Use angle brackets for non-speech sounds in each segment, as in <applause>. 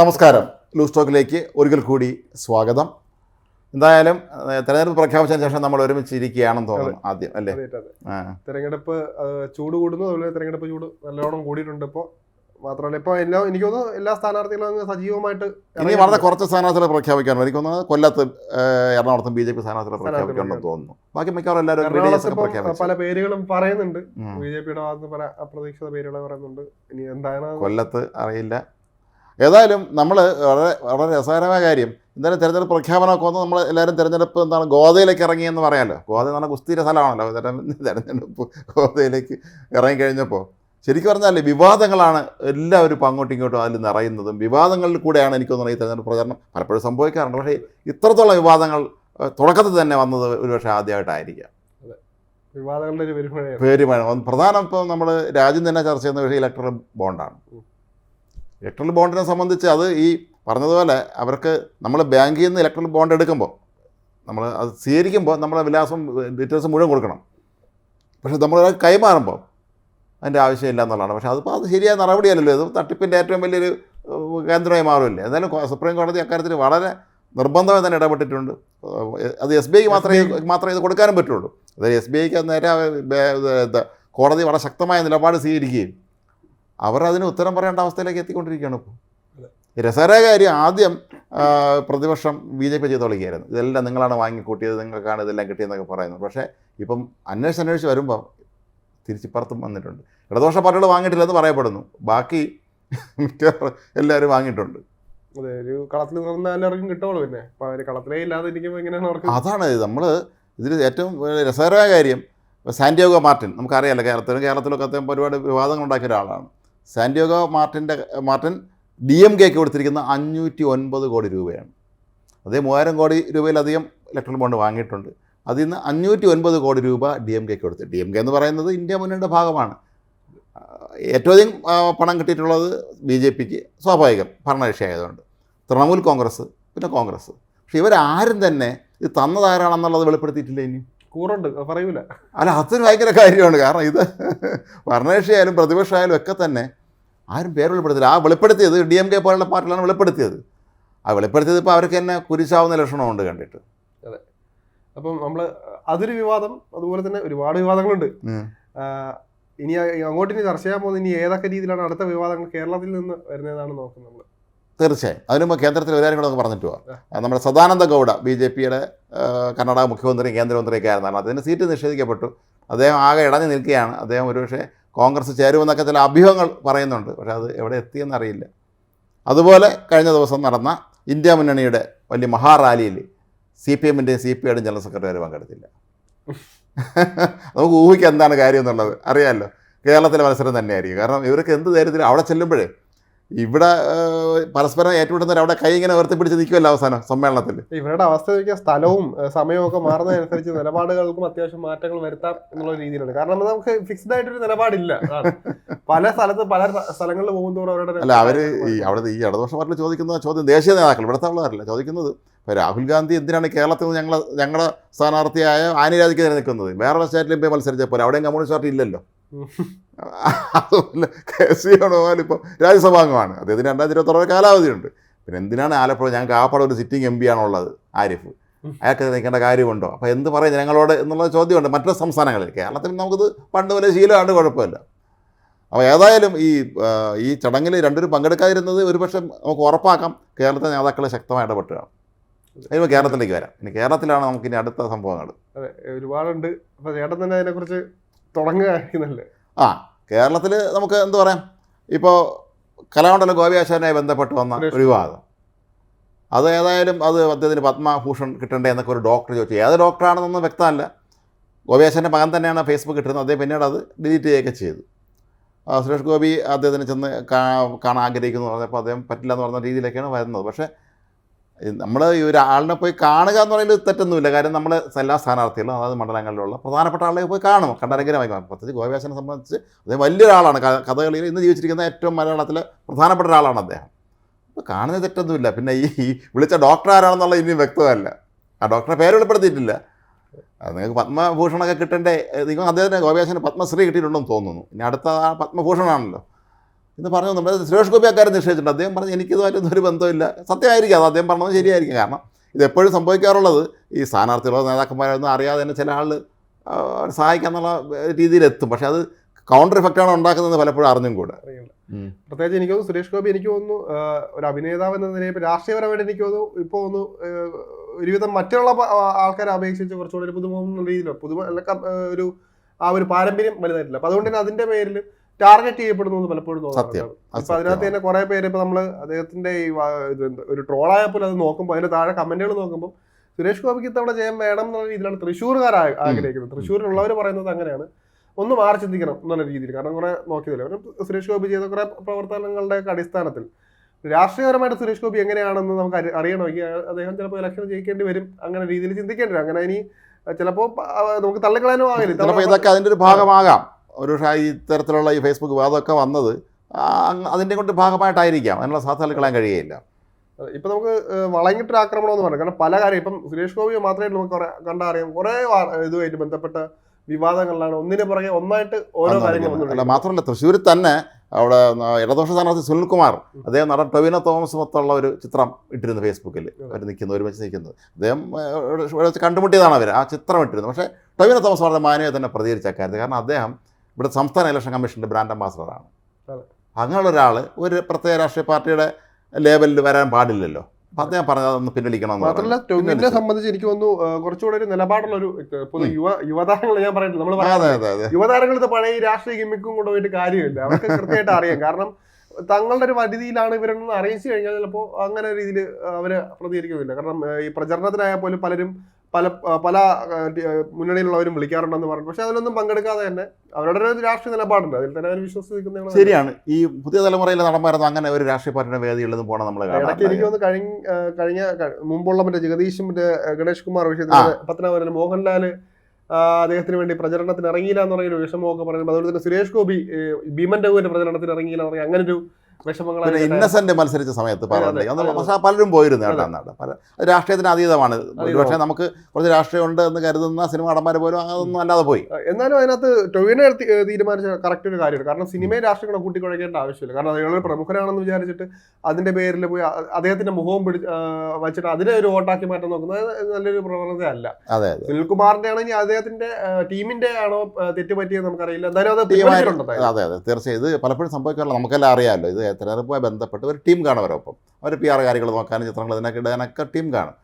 നമസ്കാരം. ലൂസ് ടോക്കിലേക്ക് ഒരിക്കൽ കൂടി സ്വാഗതം. എന്തായാലും തെരഞ്ഞെടുപ്പ് പ്രഖ്യാപിച്ചതിന് ശേഷം നമ്മൾ ഒരുമിച്ച് ഇരിക്കുകയാണെന്ന് തോന്നുന്നു ആദ്യം അല്ലേ. തെരഞ്ഞെടുപ്പ് ചൂട് കൂടുന്നു അതുപോലെ തെരഞ്ഞെടുപ്പ് ചൂട് നല്ലോണം കൂടിയിട്ടുണ്ട് ഇപ്പോൾ മാത്രമല്ല ഇപ്പോൾ എല്ലാ എനിക്ക് തോന്നുന്നു എല്ലാ സ്ഥാനാർത്ഥികളും സജീവമായിട്ട് ഇനി. വളരെ കുറച്ച് സ്ഥാനാർത്ഥികളെ പ്രഖ്യാപിക്കാനുണ്ട് എനിക്ക് തോന്നുന്നത് കൊല്ലത്ത് എറണാകുളത്തും ബി ജെ പി സ്ഥാനാർത്ഥികളെ പ്രഖ്യാപിക്കണമെന്ന് തോന്നുന്നു. ബാക്കി മിക്കവാറും എല്ലാവരും പല പേരുകളും പറയുന്നുണ്ട്. ബി ജെ പിയുടെ ഭാഗത്ത് പല അപ്രതീക്ഷിത പേരുകൾ പറയുന്നുണ്ട്. ഇനി എന്താണ് കൊല്ലത്ത് അറിയില്ല. ഏതായാലും നമ്മൾ വളരെ വളരെ രസകരമായ കാര്യം. എന്തായാലും തിരഞ്ഞെടുപ്പ് പ്രഖ്യാപനമൊക്കെ വന്ന് നമ്മൾ എല്ലാവരും തിരഞ്ഞെടുപ്പ് എന്താണ് ഗോതയിലേക്ക് ഇറങ്ങിയെന്ന് പറയാമല്ലോ ഗോത എന്ന് പറഞ്ഞാൽ കുസ്തിയുടെ സ്ഥലമാണല്ലോ. തിരഞ്ഞെടുപ്പ് ഗോതയിലേക്ക് ഇറങ്ങിക്കഴിഞ്ഞപ്പോൾ ശരിക്കും പറഞ്ഞാൽ വിവാദങ്ങളാണ് എല്ലാവരും ഇപ്പം അങ്ങോട്ടും ഇങ്ങോട്ടും അതിൽ നിറയുന്നതും വിവാദങ്ങളിൽ കൂടെയാണ് എനിക്ക് തോന്നുന്നത് ഈ തെരഞ്ഞെടുപ്പ് പ്രചരണം. പലപ്പോഴും സംഭവിക്കാറുണ്ട്. പക്ഷേ ഇത്രത്തോളം വിവാദങ്ങൾ തുടക്കത്തിൽ തന്നെ വന്നത് ഒരുപക്ഷെ ആദ്യമായിട്ടായിരിക്കാം. വിവാദങ്ങളുടെ ഒരു പെരുമഴയാണ്. പേര് വേണം പ്രധാനം ഇപ്പോൾ നമ്മൾ രാജ്യം തന്നെ ചർച്ച ചെയ്യുന്ന വിഷയം ഇലക്ട്രൽ ബോണ്ടാണ്. ഇലക്ട്രൽ ബോണ്ടിനെ സംബന്ധിച്ച് അത് ഈ പറഞ്ഞതുപോലെ അവർക്ക് നമ്മൾ ബാങ്കിൽ നിന്ന് ഇലക്ട്രൽ ബോണ്ട് എടുക്കുമ്പോൾ നമ്മൾ അത് സ്വീകരിക്കുമ്പോൾ നമ്മളെ വിലാസം ഡീറ്റെയിൽസ് മുഴുവൻ കൊടുക്കണം. പക്ഷേ നമ്മൾ കൈമാറുമ്പോൾ അതിന്റെ ആവശ്യമില്ല എന്നുള്ളതാണ്. പക്ഷേ അതിപ്പോൾ അത് ശരിയായ നടപടിയല്ലല്ലോ. ഇത് തട്ടിപ്പിന്റെ ഏറ്റവും വലിയൊരു കേന്ദ്രമായി മാറുമല്ലേ എന്തായാലും സുപ്രീം കോടതി അക്കാര്യത്തിൽ വളരെ നിർബന്ധമായി തന്നെ ഇടപെട്ടിട്ടുണ്ട്. അത് എസ് ബി ഐക്ക് മാത്രമേ മാത്രമേ ഇത് കൊടുക്കാനും പറ്റുള്ളൂ. അതായത് എസ് ബി ഐക്ക് നേരെ കോടതി വളരെ ശക്തമായ നിലപാട് സ്വീകരിക്കുകയും അവർ അതിന് ഉത്തരം പറയേണ്ട അവസ്ഥയിലേക്ക് എത്തിക്കൊണ്ടിരിക്കുകയാണ് ഇപ്പോൾ. രസകരമായ കാര്യം ആദ്യം പ്രതിപക്ഷം ബി ജെ പി ചെയ്ത് തുടങ്ങിയായിരുന്നു. ഇതെല്ലാം നിങ്ങളാണ് വാങ്ങിക്കൂട്ടിയത് നിങ്ങൾക്കാണ് ഇതെല്ലാം കിട്ടിയതെന്നൊക്കെ പറയുന്നത് പക്ഷേ ഇപ്പം അന്വേഷിച്ച് അന്വേഷിച്ച് വരുമ്പോൾ തിരിച്ചിപ്പുറത്തും വന്നിട്ടുണ്ട്. ഇടതുപക്ഷ പാർട്ടികൾ വാങ്ങിയിട്ടില്ലെന്ന് പറയപ്പെടുന്നു. ബാക്കി മിക്കവാറും എല്ലാവരും വാങ്ങിയിട്ടുണ്ട്. അതെ ഒരു കളത്തിൽ നിന്ന എല്ലാവർക്കും കിട്ടുള്ളൂ പിന്നെ. അപ്പൊ അവർ കളത്തിലേ ഇല്ലാതെ ഇരിക്കുമ്പോൾ എങ്ങനെയാണ് അവർക്ക്? അതാണ് നമ്മൾ ഇതിൽ ഏറ്റവും രസകരമായ കാര്യം സാന്റിയോഗോ മാർട്ടിൻ. നമുക്കറിയാമല്ലോ കേരളത്തിലും കേരളത്തിലൊക്കെ അദ്ദേഹം ഒരുപാട് വിവാദങ്ങൾ ഉണ്ടാക്കിയ ഒരാളാണ്. സാന്റിയോഗോ മാർട്ടിന്റെ മാർട്ടിൻ ഡി എം കെക്ക് കൊടുത്തിരിക്കുന്ന അഞ്ഞൂറ്റി ഒൻപത് കോടി രൂപയാണ്. അതേ മൂവായിരം കോടി രൂപയിലധികം ഇലക്ട്രൽ ബോണ്ട് വാങ്ങിയിട്ടുണ്ട്. അതിൽ നിന്ന് അഞ്ഞൂറ്റി ഒൻപത് കോടി രൂപ ഡി എം കെക്ക് കൊടുത്തു. ഡി എം കെ എന്ന് പറയുന്നത് ഇന്ത്യ മുന്നണിയുടെ ഭാഗമാണ്. ഏറ്റവും അധികം പണം കിട്ടിയിട്ടുള്ളത് ബി ജെ പിക്ക് സ്വാഭാവികം ഭരണകക്ഷി ആയതുകൊണ്ട്. തൃണമൂൽ കോൺഗ്രസ് പിന്നെ കോൺഗ്രസ്. പക്ഷെ ഇവരാരും തന്നെ ഇത് തന്നതാരാണെന്നുള്ളത് വെളിപ്പെടുത്തിയിട്ടില്ല ഇനി? കൂറുണ്ട്. പറയൂല. അല്ല അതൊരു ഭയങ്കര കാര്യമാണ്. കാരണം ഇത് ഭരണകക്ഷിയായാലും പ്രതിപക്ഷമായാലും ഒക്കെ തന്നെ ആരും പേര് വെളിപ്പെടുത്തില്ല. ആ വെളിപ്പെടുത്തിയത് ഡി എം കെ പോലുള്ള പാർട്ടികളാണ് വെളിപ്പെടുത്തിയത്. ആ വെളിപ്പെടുത്തിയത് ഇപ്പോൾ അവർക്ക് തന്നെ കുരിശാവുന്ന ലക്ഷണമുണ്ട് കണ്ടിട്ട്. അതെ. അപ്പം നമ്മൾ അതൊരു വിവാദം അതുപോലെ തന്നെ ഒരുപാട് വിവാദങ്ങളുണ്ട്. ഇനി അങ്ങോട്ട് ഇനി ചർച്ച ചെയ്യാൻ പോകുന്നത് ഇനി ഏതൊക്കെ രീതിയിലാണ് അടുത്ത വിവാദങ്ങൾ കേരളത്തിൽ നിന്ന് വരുന്നതാണ് നോക്കുന്നത് നമ്മൾ തീർച്ചയായും. അതിനു മുമ്പ് കേന്ദ്രത്തിൽ ഒരു കാര്യം കൂടെ പറഞ്ഞിട്ട് പോവാം. നമ്മുടെ സദാനന്ദ ഗൗഡ ബി ജെ പിയുടെ കർണാടക മുഖ്യമന്ത്രിയും കേന്ദ്രമന്ത്രിയൊക്കെ ആയിരുന്നാണ്. അതിന് സീറ്റ് നിഷേധിക്കപ്പെട്ടു. അദ്ദേഹം ആകെ ഇടഞ്ഞു നിൽക്കുകയാണ്. അദ്ദേഹം ഒരുപക്ഷെ കോൺഗ്രസ് ചേരുമെന്നൊക്കെ ചില അഭ്യൂഹങ്ങൾ പറയുന്നുണ്ട്. പക്ഷേ അത് എവിടെ എത്തിയെന്നറിയില്ല. അതുപോലെ കഴിഞ്ഞ ദിവസം നടന്ന ഇന്ത്യ മുന്നണിയുടെ വലിയ മഹാറാലിയിൽ സി പി എമ്മിന്റെയും സി പി ഐയുടെയും ജനറൽ സെക്രട്ടറി പങ്കെടുത്തില്ല. നമുക്ക് ഊഹിക്കാൻ എന്താണ് കാര്യം എന്നുള്ളത് അറിയാമല്ലോ. കേരളത്തിലെ മത്സരം തന്നെയായിരിക്കും. കാരണം ഇവർക്ക് എന്ത് ധൈര്യത്തിൽ അവിടെ ചെല്ലുമ്പോഴേ ഇവിടെ പരസ്പരം ഏറ്റുമുട്ടുന്നവർ അവിടെ കൈ ഇങ്ങനെ ഉയർത്തിപ്പിടിച്ച് നിൽക്കുമല്ലോ അവസാനം സമ്മേളനത്തിൽ. ഇവരുടെ അവസ്ഥ നോക്കിയാൽ സ്ഥലവും സമയവും ഒക്കെ മാറുന്നതനുസരിച്ച് നിലപാടുകൾക്കും അത്യാവശ്യം മാറ്റങ്ങൾ വരുത്താം എന്നുള്ള രീതിയിലാണ്. കാരണം നമുക്ക് ഫിക്സ്ഡ് ആയിട്ടൊരു നിലപാടില്ല. പല സ്ഥലത്ത് പല സ്ഥലങ്ങളിൽ പോകുന്നതോറും അവരുടെ അല്ല അവർ ഈ അവിടെ ഈ ഇടതുപക്ഷ പാർട്ടി ചോദിക്കുന്ന ചോദ്യം ദേശീയ നേതാക്കൾ ഇവിടുത്തെ ഉള്ളവരല്ല ചോദിക്കുന്നത്? ഇപ്പോൾ രാഹുൽ ഗാന്ധി എന്തിനാണ് കേരളത്തിൽ നിന്ന് ഞങ്ങൾ ഞങ്ങളുടെ സ്ഥാനാർത്ഥിയായ ആനിരാജിക്ക് നിൽക്കുന്നത്? വേറെ സ്റ്റേറ്റിലും പോയി മത്സരിച്ചപ്പോൾ അവിടെയും കമ്മ്യൂണിസ്റ്റ് പാർട്ടി ഇല്ലല്ലോ. അതുപോലെ കെ സി വേണുഗോപാൽ ഇപ്പോൾ രാജ്യസഭാംഗമാണ്. അദ്ദേഹത്തിന് രണ്ടായിരത്തി ഇരുപത്തോളം കാലാവധിയുണ്ട്. പിന്നെ എന്തിനാണ് ആലപ്പുഴ? ഞങ്ങൾക്ക് ആപ്പാടെ ഒരു സിറ്റിംഗ് എം പി ആണുള്ളത് ആരിഫ്. അയാൾക്ക് നിൽക്കേണ്ട കാര്യമുണ്ടോ? അപ്പോൾ എന്ത് പറയും ജനങ്ങളോട് എന്നുള്ള ചോദ്യമുണ്ട് മറ്റു സംസ്ഥാനങ്ങളിൽ. കേരളത്തിൽ നമുക്കിത് പണ്ട് വലിയ ശീലമാണ് കുഴപ്പമില്ല. അപ്പോൾ ഏതായാലും ഈ ഈ ചടങ്ങിൽ രണ്ടുപേരും പങ്കെടുക്കാതിരുന്നത് ഒരുപക്ഷെ നമുക്ക് ഉറപ്പാക്കാം. കേരളത്തിലെ നേതാക്കൾ ശക്തമായി ഇടപെട്ടുകയാണ്. അതിന് കേരളത്തിലേക്ക് വരാം. ഇനി കേരളത്തിലാണ് നമുക്ക് ഇനി അടുത്ത സംഭവങ്ങൾ. അതെ ഒരുപാടുണ്ട്. അപ്പോൾ ചേട്ടൻ തന്നെ അതിനെക്കുറിച്ച് തുടങ്ങുകയായിരുന്നല്ലേ? ആ കേരളത്തിൽ നമുക്ക് എന്ത് പറയാം? ഇപ്പോൾ കലാമണ്ഡലം ഗോപിയാശാനുമായി ബന്ധപ്പെട്ട് വന്ന ഒരു വിവാദം. അത് ഏതായാലും അത് അദ്ദേഹത്തിന് പത്മഭൂഷൺ കിട്ടണ്ടേ എന്നൊക്കെ ഒരു ഡോക്ടർ ചോദിച്ചു. ഏത് ഡോക്ടറാണെന്നൊന്നും വ്യക്തമല്ല. ഗോപിയാശാന്റെ മകൻ തന്നെയാണ് ഫേസ്ബുക്ക് ഇട്ടിരുന്നത്. അദ്ദേഹം പിന്നീട് അത് ഡിലീറ്റ് ചെയ്യുകയൊക്കെ ചെയ്തു. സുരേഷ് ഗോപി അദ്ദേഹത്തിന് ചെന്ന് കാണാൻ ആഗ്രഹിക്കുന്നു പറഞ്ഞപ്പോൾ അദ്ദേഹം പറ്റില്ല എന്ന് പറഞ്ഞ രീതിയിലൊക്കെയാണ് വരുന്നത്. പക്ഷേ നമ്മൾ ഈ ഒരാളിനെ പോയി കാണുക എന്ന് പറയുന്നത് തെറ്റൊന്നുമില്ല. കാര്യം നമ്മൾ എല്ലാ സ്ഥാനാർത്ഥികളും അതായത് മണ്ഡലങ്ങളിലുള്ള പ്രധാനപ്പെട്ട ആളെ പോയി കാണും. കണ്ടനുഗ്രഹമായി കാണും. പ്രത്യേകിച്ച് ഗോവ്യാസനെ സംബന്ധിച്ച് അദ്ദേഹം വലിയൊരാളാണ്. കഥകളിയിൽ ഇന്ന് ജീവിച്ചിരിക്കുന്ന ഏറ്റവും മലയാളത്തിലെ പ്രധാനപ്പെട്ട ഒരാളാണ് അദ്ദേഹം. അപ്പോൾ കാണുന്നത് തെറ്റൊന്നുമില്ല. പിന്നെ ഈ വിളിച്ച ഡോക്ടർ ആരാണെന്നുള്ള ഇനിയും വ്യക്തമല്ല. ആ ഡോക്ടറെ പേര് വെളിപ്പെടുത്തിയിട്ടില്ല. നിങ്ങൾക്ക് പത്മഭൂഷണൊക്കെ കിട്ടേണ്ടേ നിങ്ങൾ അദ്ദേഹത്തിന് ഗോവ്യാസന് പത്മശ്രീ കിട്ടിയിട്ടുണ്ടെന്ന് തോന്നുന്നു. ഇനി അടുത്ത ആ പത്മഭൂഷണാണല്ലോ. എന്ന് പറഞ്ഞു നമ്മുടെ സുരേഷ് ഗോപി അക്കാര്യം നിശ്ചയിച്ചിട്ടുണ്ട് അദ്ദേഹം പറഞ്ഞു എനിക്കിതുമായിട്ടൊന്നും ഒരു ബന്ധമില്ല സത്യമായിരിക്കും അത്. അദ്ദേഹം പറഞ്ഞത് ശരിയായിരിക്കും. കാരണം ഇതെപ്പോഴും സംഭവിക്കാറുള്ളത് ഈ സ്ഥാനാർത്ഥികളോ നേതാക്കന്മാരൊന്നും അറിയാതെ തന്നെ ചില ആൾ സഹായിക്കാന്നുള്ള രീതിയിലെത്തും. പക്ഷേ അത് കൗണ്ടർ ഇഫക്റ്റാണ് ഉണ്ടാക്കുന്നത് പലപ്പോഴും അറിഞ്ഞും കൂടെ. പ്രത്യേകിച്ച് എനിക്ക് തോന്നുന്നു സുരേഷ് ഗോപി എനിക്ക് തോന്നുന്നു ഒരു അഭിനേതാവ് എന്ന നിലയിൽ രാഷ്ട്രീയപരമായിട്ട് എനിക്ക് തോന്നുന്നു ഇപ്പോൾ ഒന്ന് ഒരുവിധം മറ്റുള്ള ആൾക്കാരെ അപേക്ഷിച്ച് കുറച്ചുകൂടി ഒരു പുതുമുഖം രീതിയിലോ പുതുമ ഒരു ആ ഒരു പാരമ്പര്യം വലുതായിട്ടില്ല. അപ്പം അതുകൊണ്ട് തന്നെ അതിന്റെ പേരിൽ ടാർഗറ്റ് ചെയ്യപ്പെടുന്നു പലപ്പോഴും തോന്നുന്നു അപ്പൊ അതിനകത്ത് തന്നെ കുറെ പേര് ഇപ്പൊ നമ്മൾ അദ്ദേഹത്തിന്റെ ഈ ഒരു ട്രോളായ പോലെ അത് നോക്കുമ്പോൾ അതിന്റെ താഴെ കമന്റുകൾ നോക്കുമ്പോൾ സുരേഷ് ഗോപിക്ക് ഇത്തവണ ജയം വേണം എന്നുള്ള രീതിയിലാണ് തൃശ്ശൂർകാർ ആഗ്രഹിക്കുന്നത്. തൃശ്ശൂരിലുള്ളവർ പറയുന്നത് അങ്ങനെയാണ്. ഒന്ന് മാറി ചിന്തിക്കണം എന്നുള്ള രീതിയിൽ. കാരണം കുറെ നോക്കിയതല്ലേ? കാരണം സുരേഷ് ഗോപി ചെയ്ത കുറെ പ്രവർത്തനങ്ങളുടെ അടിസ്ഥാനത്തിൽ രാഷ്ട്രീയപരമായിട്ട് സുരേഷ് ഗോപി എങ്ങനെയാണെന്ന് നമുക്ക് അറിയണമെങ്കിൽ അദ്ദേഹം ചിലപ്പോൾ ഇലക്ഷൻ ജയിക്കേണ്ടി വരും അങ്ങനെ രീതിയിൽ ചിന്തിക്കേണ്ടി വരും. അങ്ങനെ ഇനി ചിലപ്പോൾ നമുക്ക് തള്ളിക്കളയാനും ആകില്ല. ഇതൊക്കെ അതിന്റെ ഒരു ഭാഗമാകാം. ഒരു ഇത്തരത്തിലുള്ള ഈ തരത്തിലുള്ള ഈ ഫേസ്ബുക്ക് വിവാദമൊക്കെ വന്നത് അതിന്റെ കൊണ്ട് ഭാഗമായിട്ടായിരിക്കാം. അതിനുള്ള സാധ്യത കളയാൻ കഴിയുകയില്ല. ഇപ്പൊ നമുക്ക് വളങ്ങിട്ടൊരു ആക്രമണം എന്ന് പറയാം. കാരണം പല കാര്യം ഇപ്പം സുരേഷ് ഗോപി മാത്രമേ നമുക്ക് കണ്ടാൽ കണ്ടറിയാം. കുറെ ഇതുമായിട്ട് ബന്ധപ്പെട്ട വിവാദങ്ങളിലാണ്. ഒന്നിനു പുറകെ ഒന്നായിട്ട് ഓരോ കാര്യങ്ങളും അല്ല മാത്രമല്ല തൃശ്ശൂരിൽ തന്നെ അവിടെ ഇടദോഷ ഇടതുപക്ഷ സ്ഥാനാർത്ഥി സുനിൽകുമാർ അദ്ദേഹം നടൻ ടൊവിനോ തോമസ് മൊത്തമുള്ള ഒരു ചിത്രം ഇട്ടിരുന്നു ഫേസ്ബുക്കിൽ അവർ നിൽക്കുന്നു ഒരുമിച്ച് നിൽക്കുന്നത് അദ്ദേഹം ഇവിടെ ഇവിടെ വെച്ച് കണ്ടുമുട്ടിയതാണ് അവർ ആ ചിത്രം ഇട്ടിരുന്നത് പക്ഷേ ടൊവിനോ തോമസ് വളരെ മാന്യമായി തന്നെ പ്രതികരിച്ച കാര്യത്തിൽ. കാരണം അദ്ദേഹം ഇവിടെ സംസ്ഥാന ഇലക്ഷൻ കമ്മീഷന്റെ ബ്രാൻഡ് അംബാസഡറാണ്. അങ്ങനെയുള്ള ഒരാൾ ഒരു പ്രത്യേക രാഷ്ട്രീയ പാർട്ടിയുടെ ലേബലിൽ വരാൻ പാടില്ലല്ലോ. അപ്പം അദ്ദേഹം പറഞ്ഞത് അതൊന്ന് പിൻവലിക്കണമെന്ന് മാത്രമല്ല. ടൊവിനെ സംബന്ധിച്ച് എനിക്ക് തോന്നുന്നു കുറച്ചുകൂടെ ഒരു നിലപാടുള്ള ഒരു. പൊതു യുവ യുവതാരങ്ങൾ ഞാൻ പറയുന്നത് നമ്മൾ അതെ. യുവതാരങ്ങൾ പഴയ രാഷ്ട്രീയ ഗിമ്മിക്കും കൊണ്ടുപോയിട്ട് കാര്യമില്ല. അവർക്ക് കൃത്യമായിട്ട് അറിയാം. <laughs> കാരണം തങ്ങളുടെ ഒരു പരിധിയിലാണ് ഇവരൊന്നും അറിയിച്ചു കഴിഞ്ഞാൽ ചിലപ്പോൾ അങ്ങനെ രീതിയിൽ അവർ പ്രതികരിക്കുന്നില്ല കാരണം ഈ പ്രചരണത്തിനായാൽ പോലും പലരും പല പല മുന്നണിയിലുള്ളവരും വിളിക്കാറുണ്ടെന്ന് പറഞ്ഞു. പക്ഷെ അതിലൊന്നും പങ്കെടുക്കാതെ തന്നെ അവരുടെ ഒരു രാഷ്ട്രീയ നിലപാടുണ്ട്. അതിൽ തന്നെ അവർ വിശ്വസിക്കുന്ന ശരിയാണ്. ഈ പുതിയ തലമുറയിലെ നടന്മാരൊന്നും അങ്ങനെ ഒരു രാഷ്ട്രീയ പാർട്ടിയുടെ വേദിയുള്ളത് പോകണം നമ്മൾ ഇടയ്ക്ക് എനിക്ക് തോന്നുന്നു കഴിഞ്ഞ കഴിഞ്ഞ മുമ്പുള്ള മറ്റേ ജഗദീഷും മറ്റേ ഗണേഷ് കുമാർ വിഷയത്തിൽ പത്തനാപുരം മോഹൻലാൽ അദ്ദേഹത്തിന് വേണ്ടി പ്രചരണത്തിന് ഇറങ്ങിയില്ല എന്ന് പറയുന്ന വിഷമമൊക്കെ പറയുന്നത് അതുപോലെ തന്നെ സുരേഷ് ഗോപി ഭീമൻ രഘുവിന്റെ പ്രചരണത്തിന് ഇറങ്ങിയില്ല എന്ന് പറയുന്നത് അങ്ങനെ ഒരു പിന്നെ ഇന്നസെന്റ് മത്സരിച്ച സമയത്ത് പക്ഷേ പലരും പോയിരുന്നു കേട്ടോ. അന്നാണ് പല രാഷ്ട്രീയത്തിന് അതീതമാണ്. പക്ഷേ നമുക്ക് കുറച്ച് രാഷ്ട്രീയം ഉണ്ട് എന്ന് കരുതുന്ന സിനിമ നടന്മാർ പോലും അതൊന്നും അല്ലാതെ പോയി. എന്നാലും അതിനകത്ത് ടൊവിനെ തീരുമാനിച്ച കറക്റ്റ് ഒരു കാര്യമാണ്. കാരണം സിനിമയെ രാഷ്ട്രീയം കൂടെ കൂട്ടിക്കുഴയ്ക്കേണ്ട ആവശ്യമില്ല. കാരണം അയാളൊരു പ്രമുഖനാണെന്ന് വിചാരിച്ചിട്ട് അതിന്റെ പേരിൽ പോയി അദ്ദേഹത്തിന്റെ മുഖവും പിടിച്ച് വെച്ചിട്ട് അതിനെ ഒരു വോട്ടാക്കി മാറ്റാൻ നോക്കുന്നത് നല്ലൊരു പ്രവണതയല്ല. അതെ സുനിൽകുമാറിന്റെ ആണെങ്കിൽ അദ്ദേഹത്തിന്റെ ആഹ് ടീമിന്റെ ആണോ തെറ്റുപറ്റിയെന്ന് തെറ്റ് പറ്റിയത് നമുക്കറിയില്ല. എന്തായാലും അത് അതെ അതെ. തീർച്ചയായും ഇത് പലപ്പോഴും സംഭവിക്കാറില്ല നമുക്കെല്ലാം അറിയാമല്ലോ. ഇത് തെരഞ്ഞെടുപ്പുമായി ബന്ധപ്പെട്ട് ഒരു ടീം കാണും അവരൊപ്പം. അവർ പി ആർ കാര്യങ്ങൾ നോക്കാനും ചിത്രങ്ങൾ ഇതിനൊക്കെ ഇടാനൊക്കെ ടീം കാണും.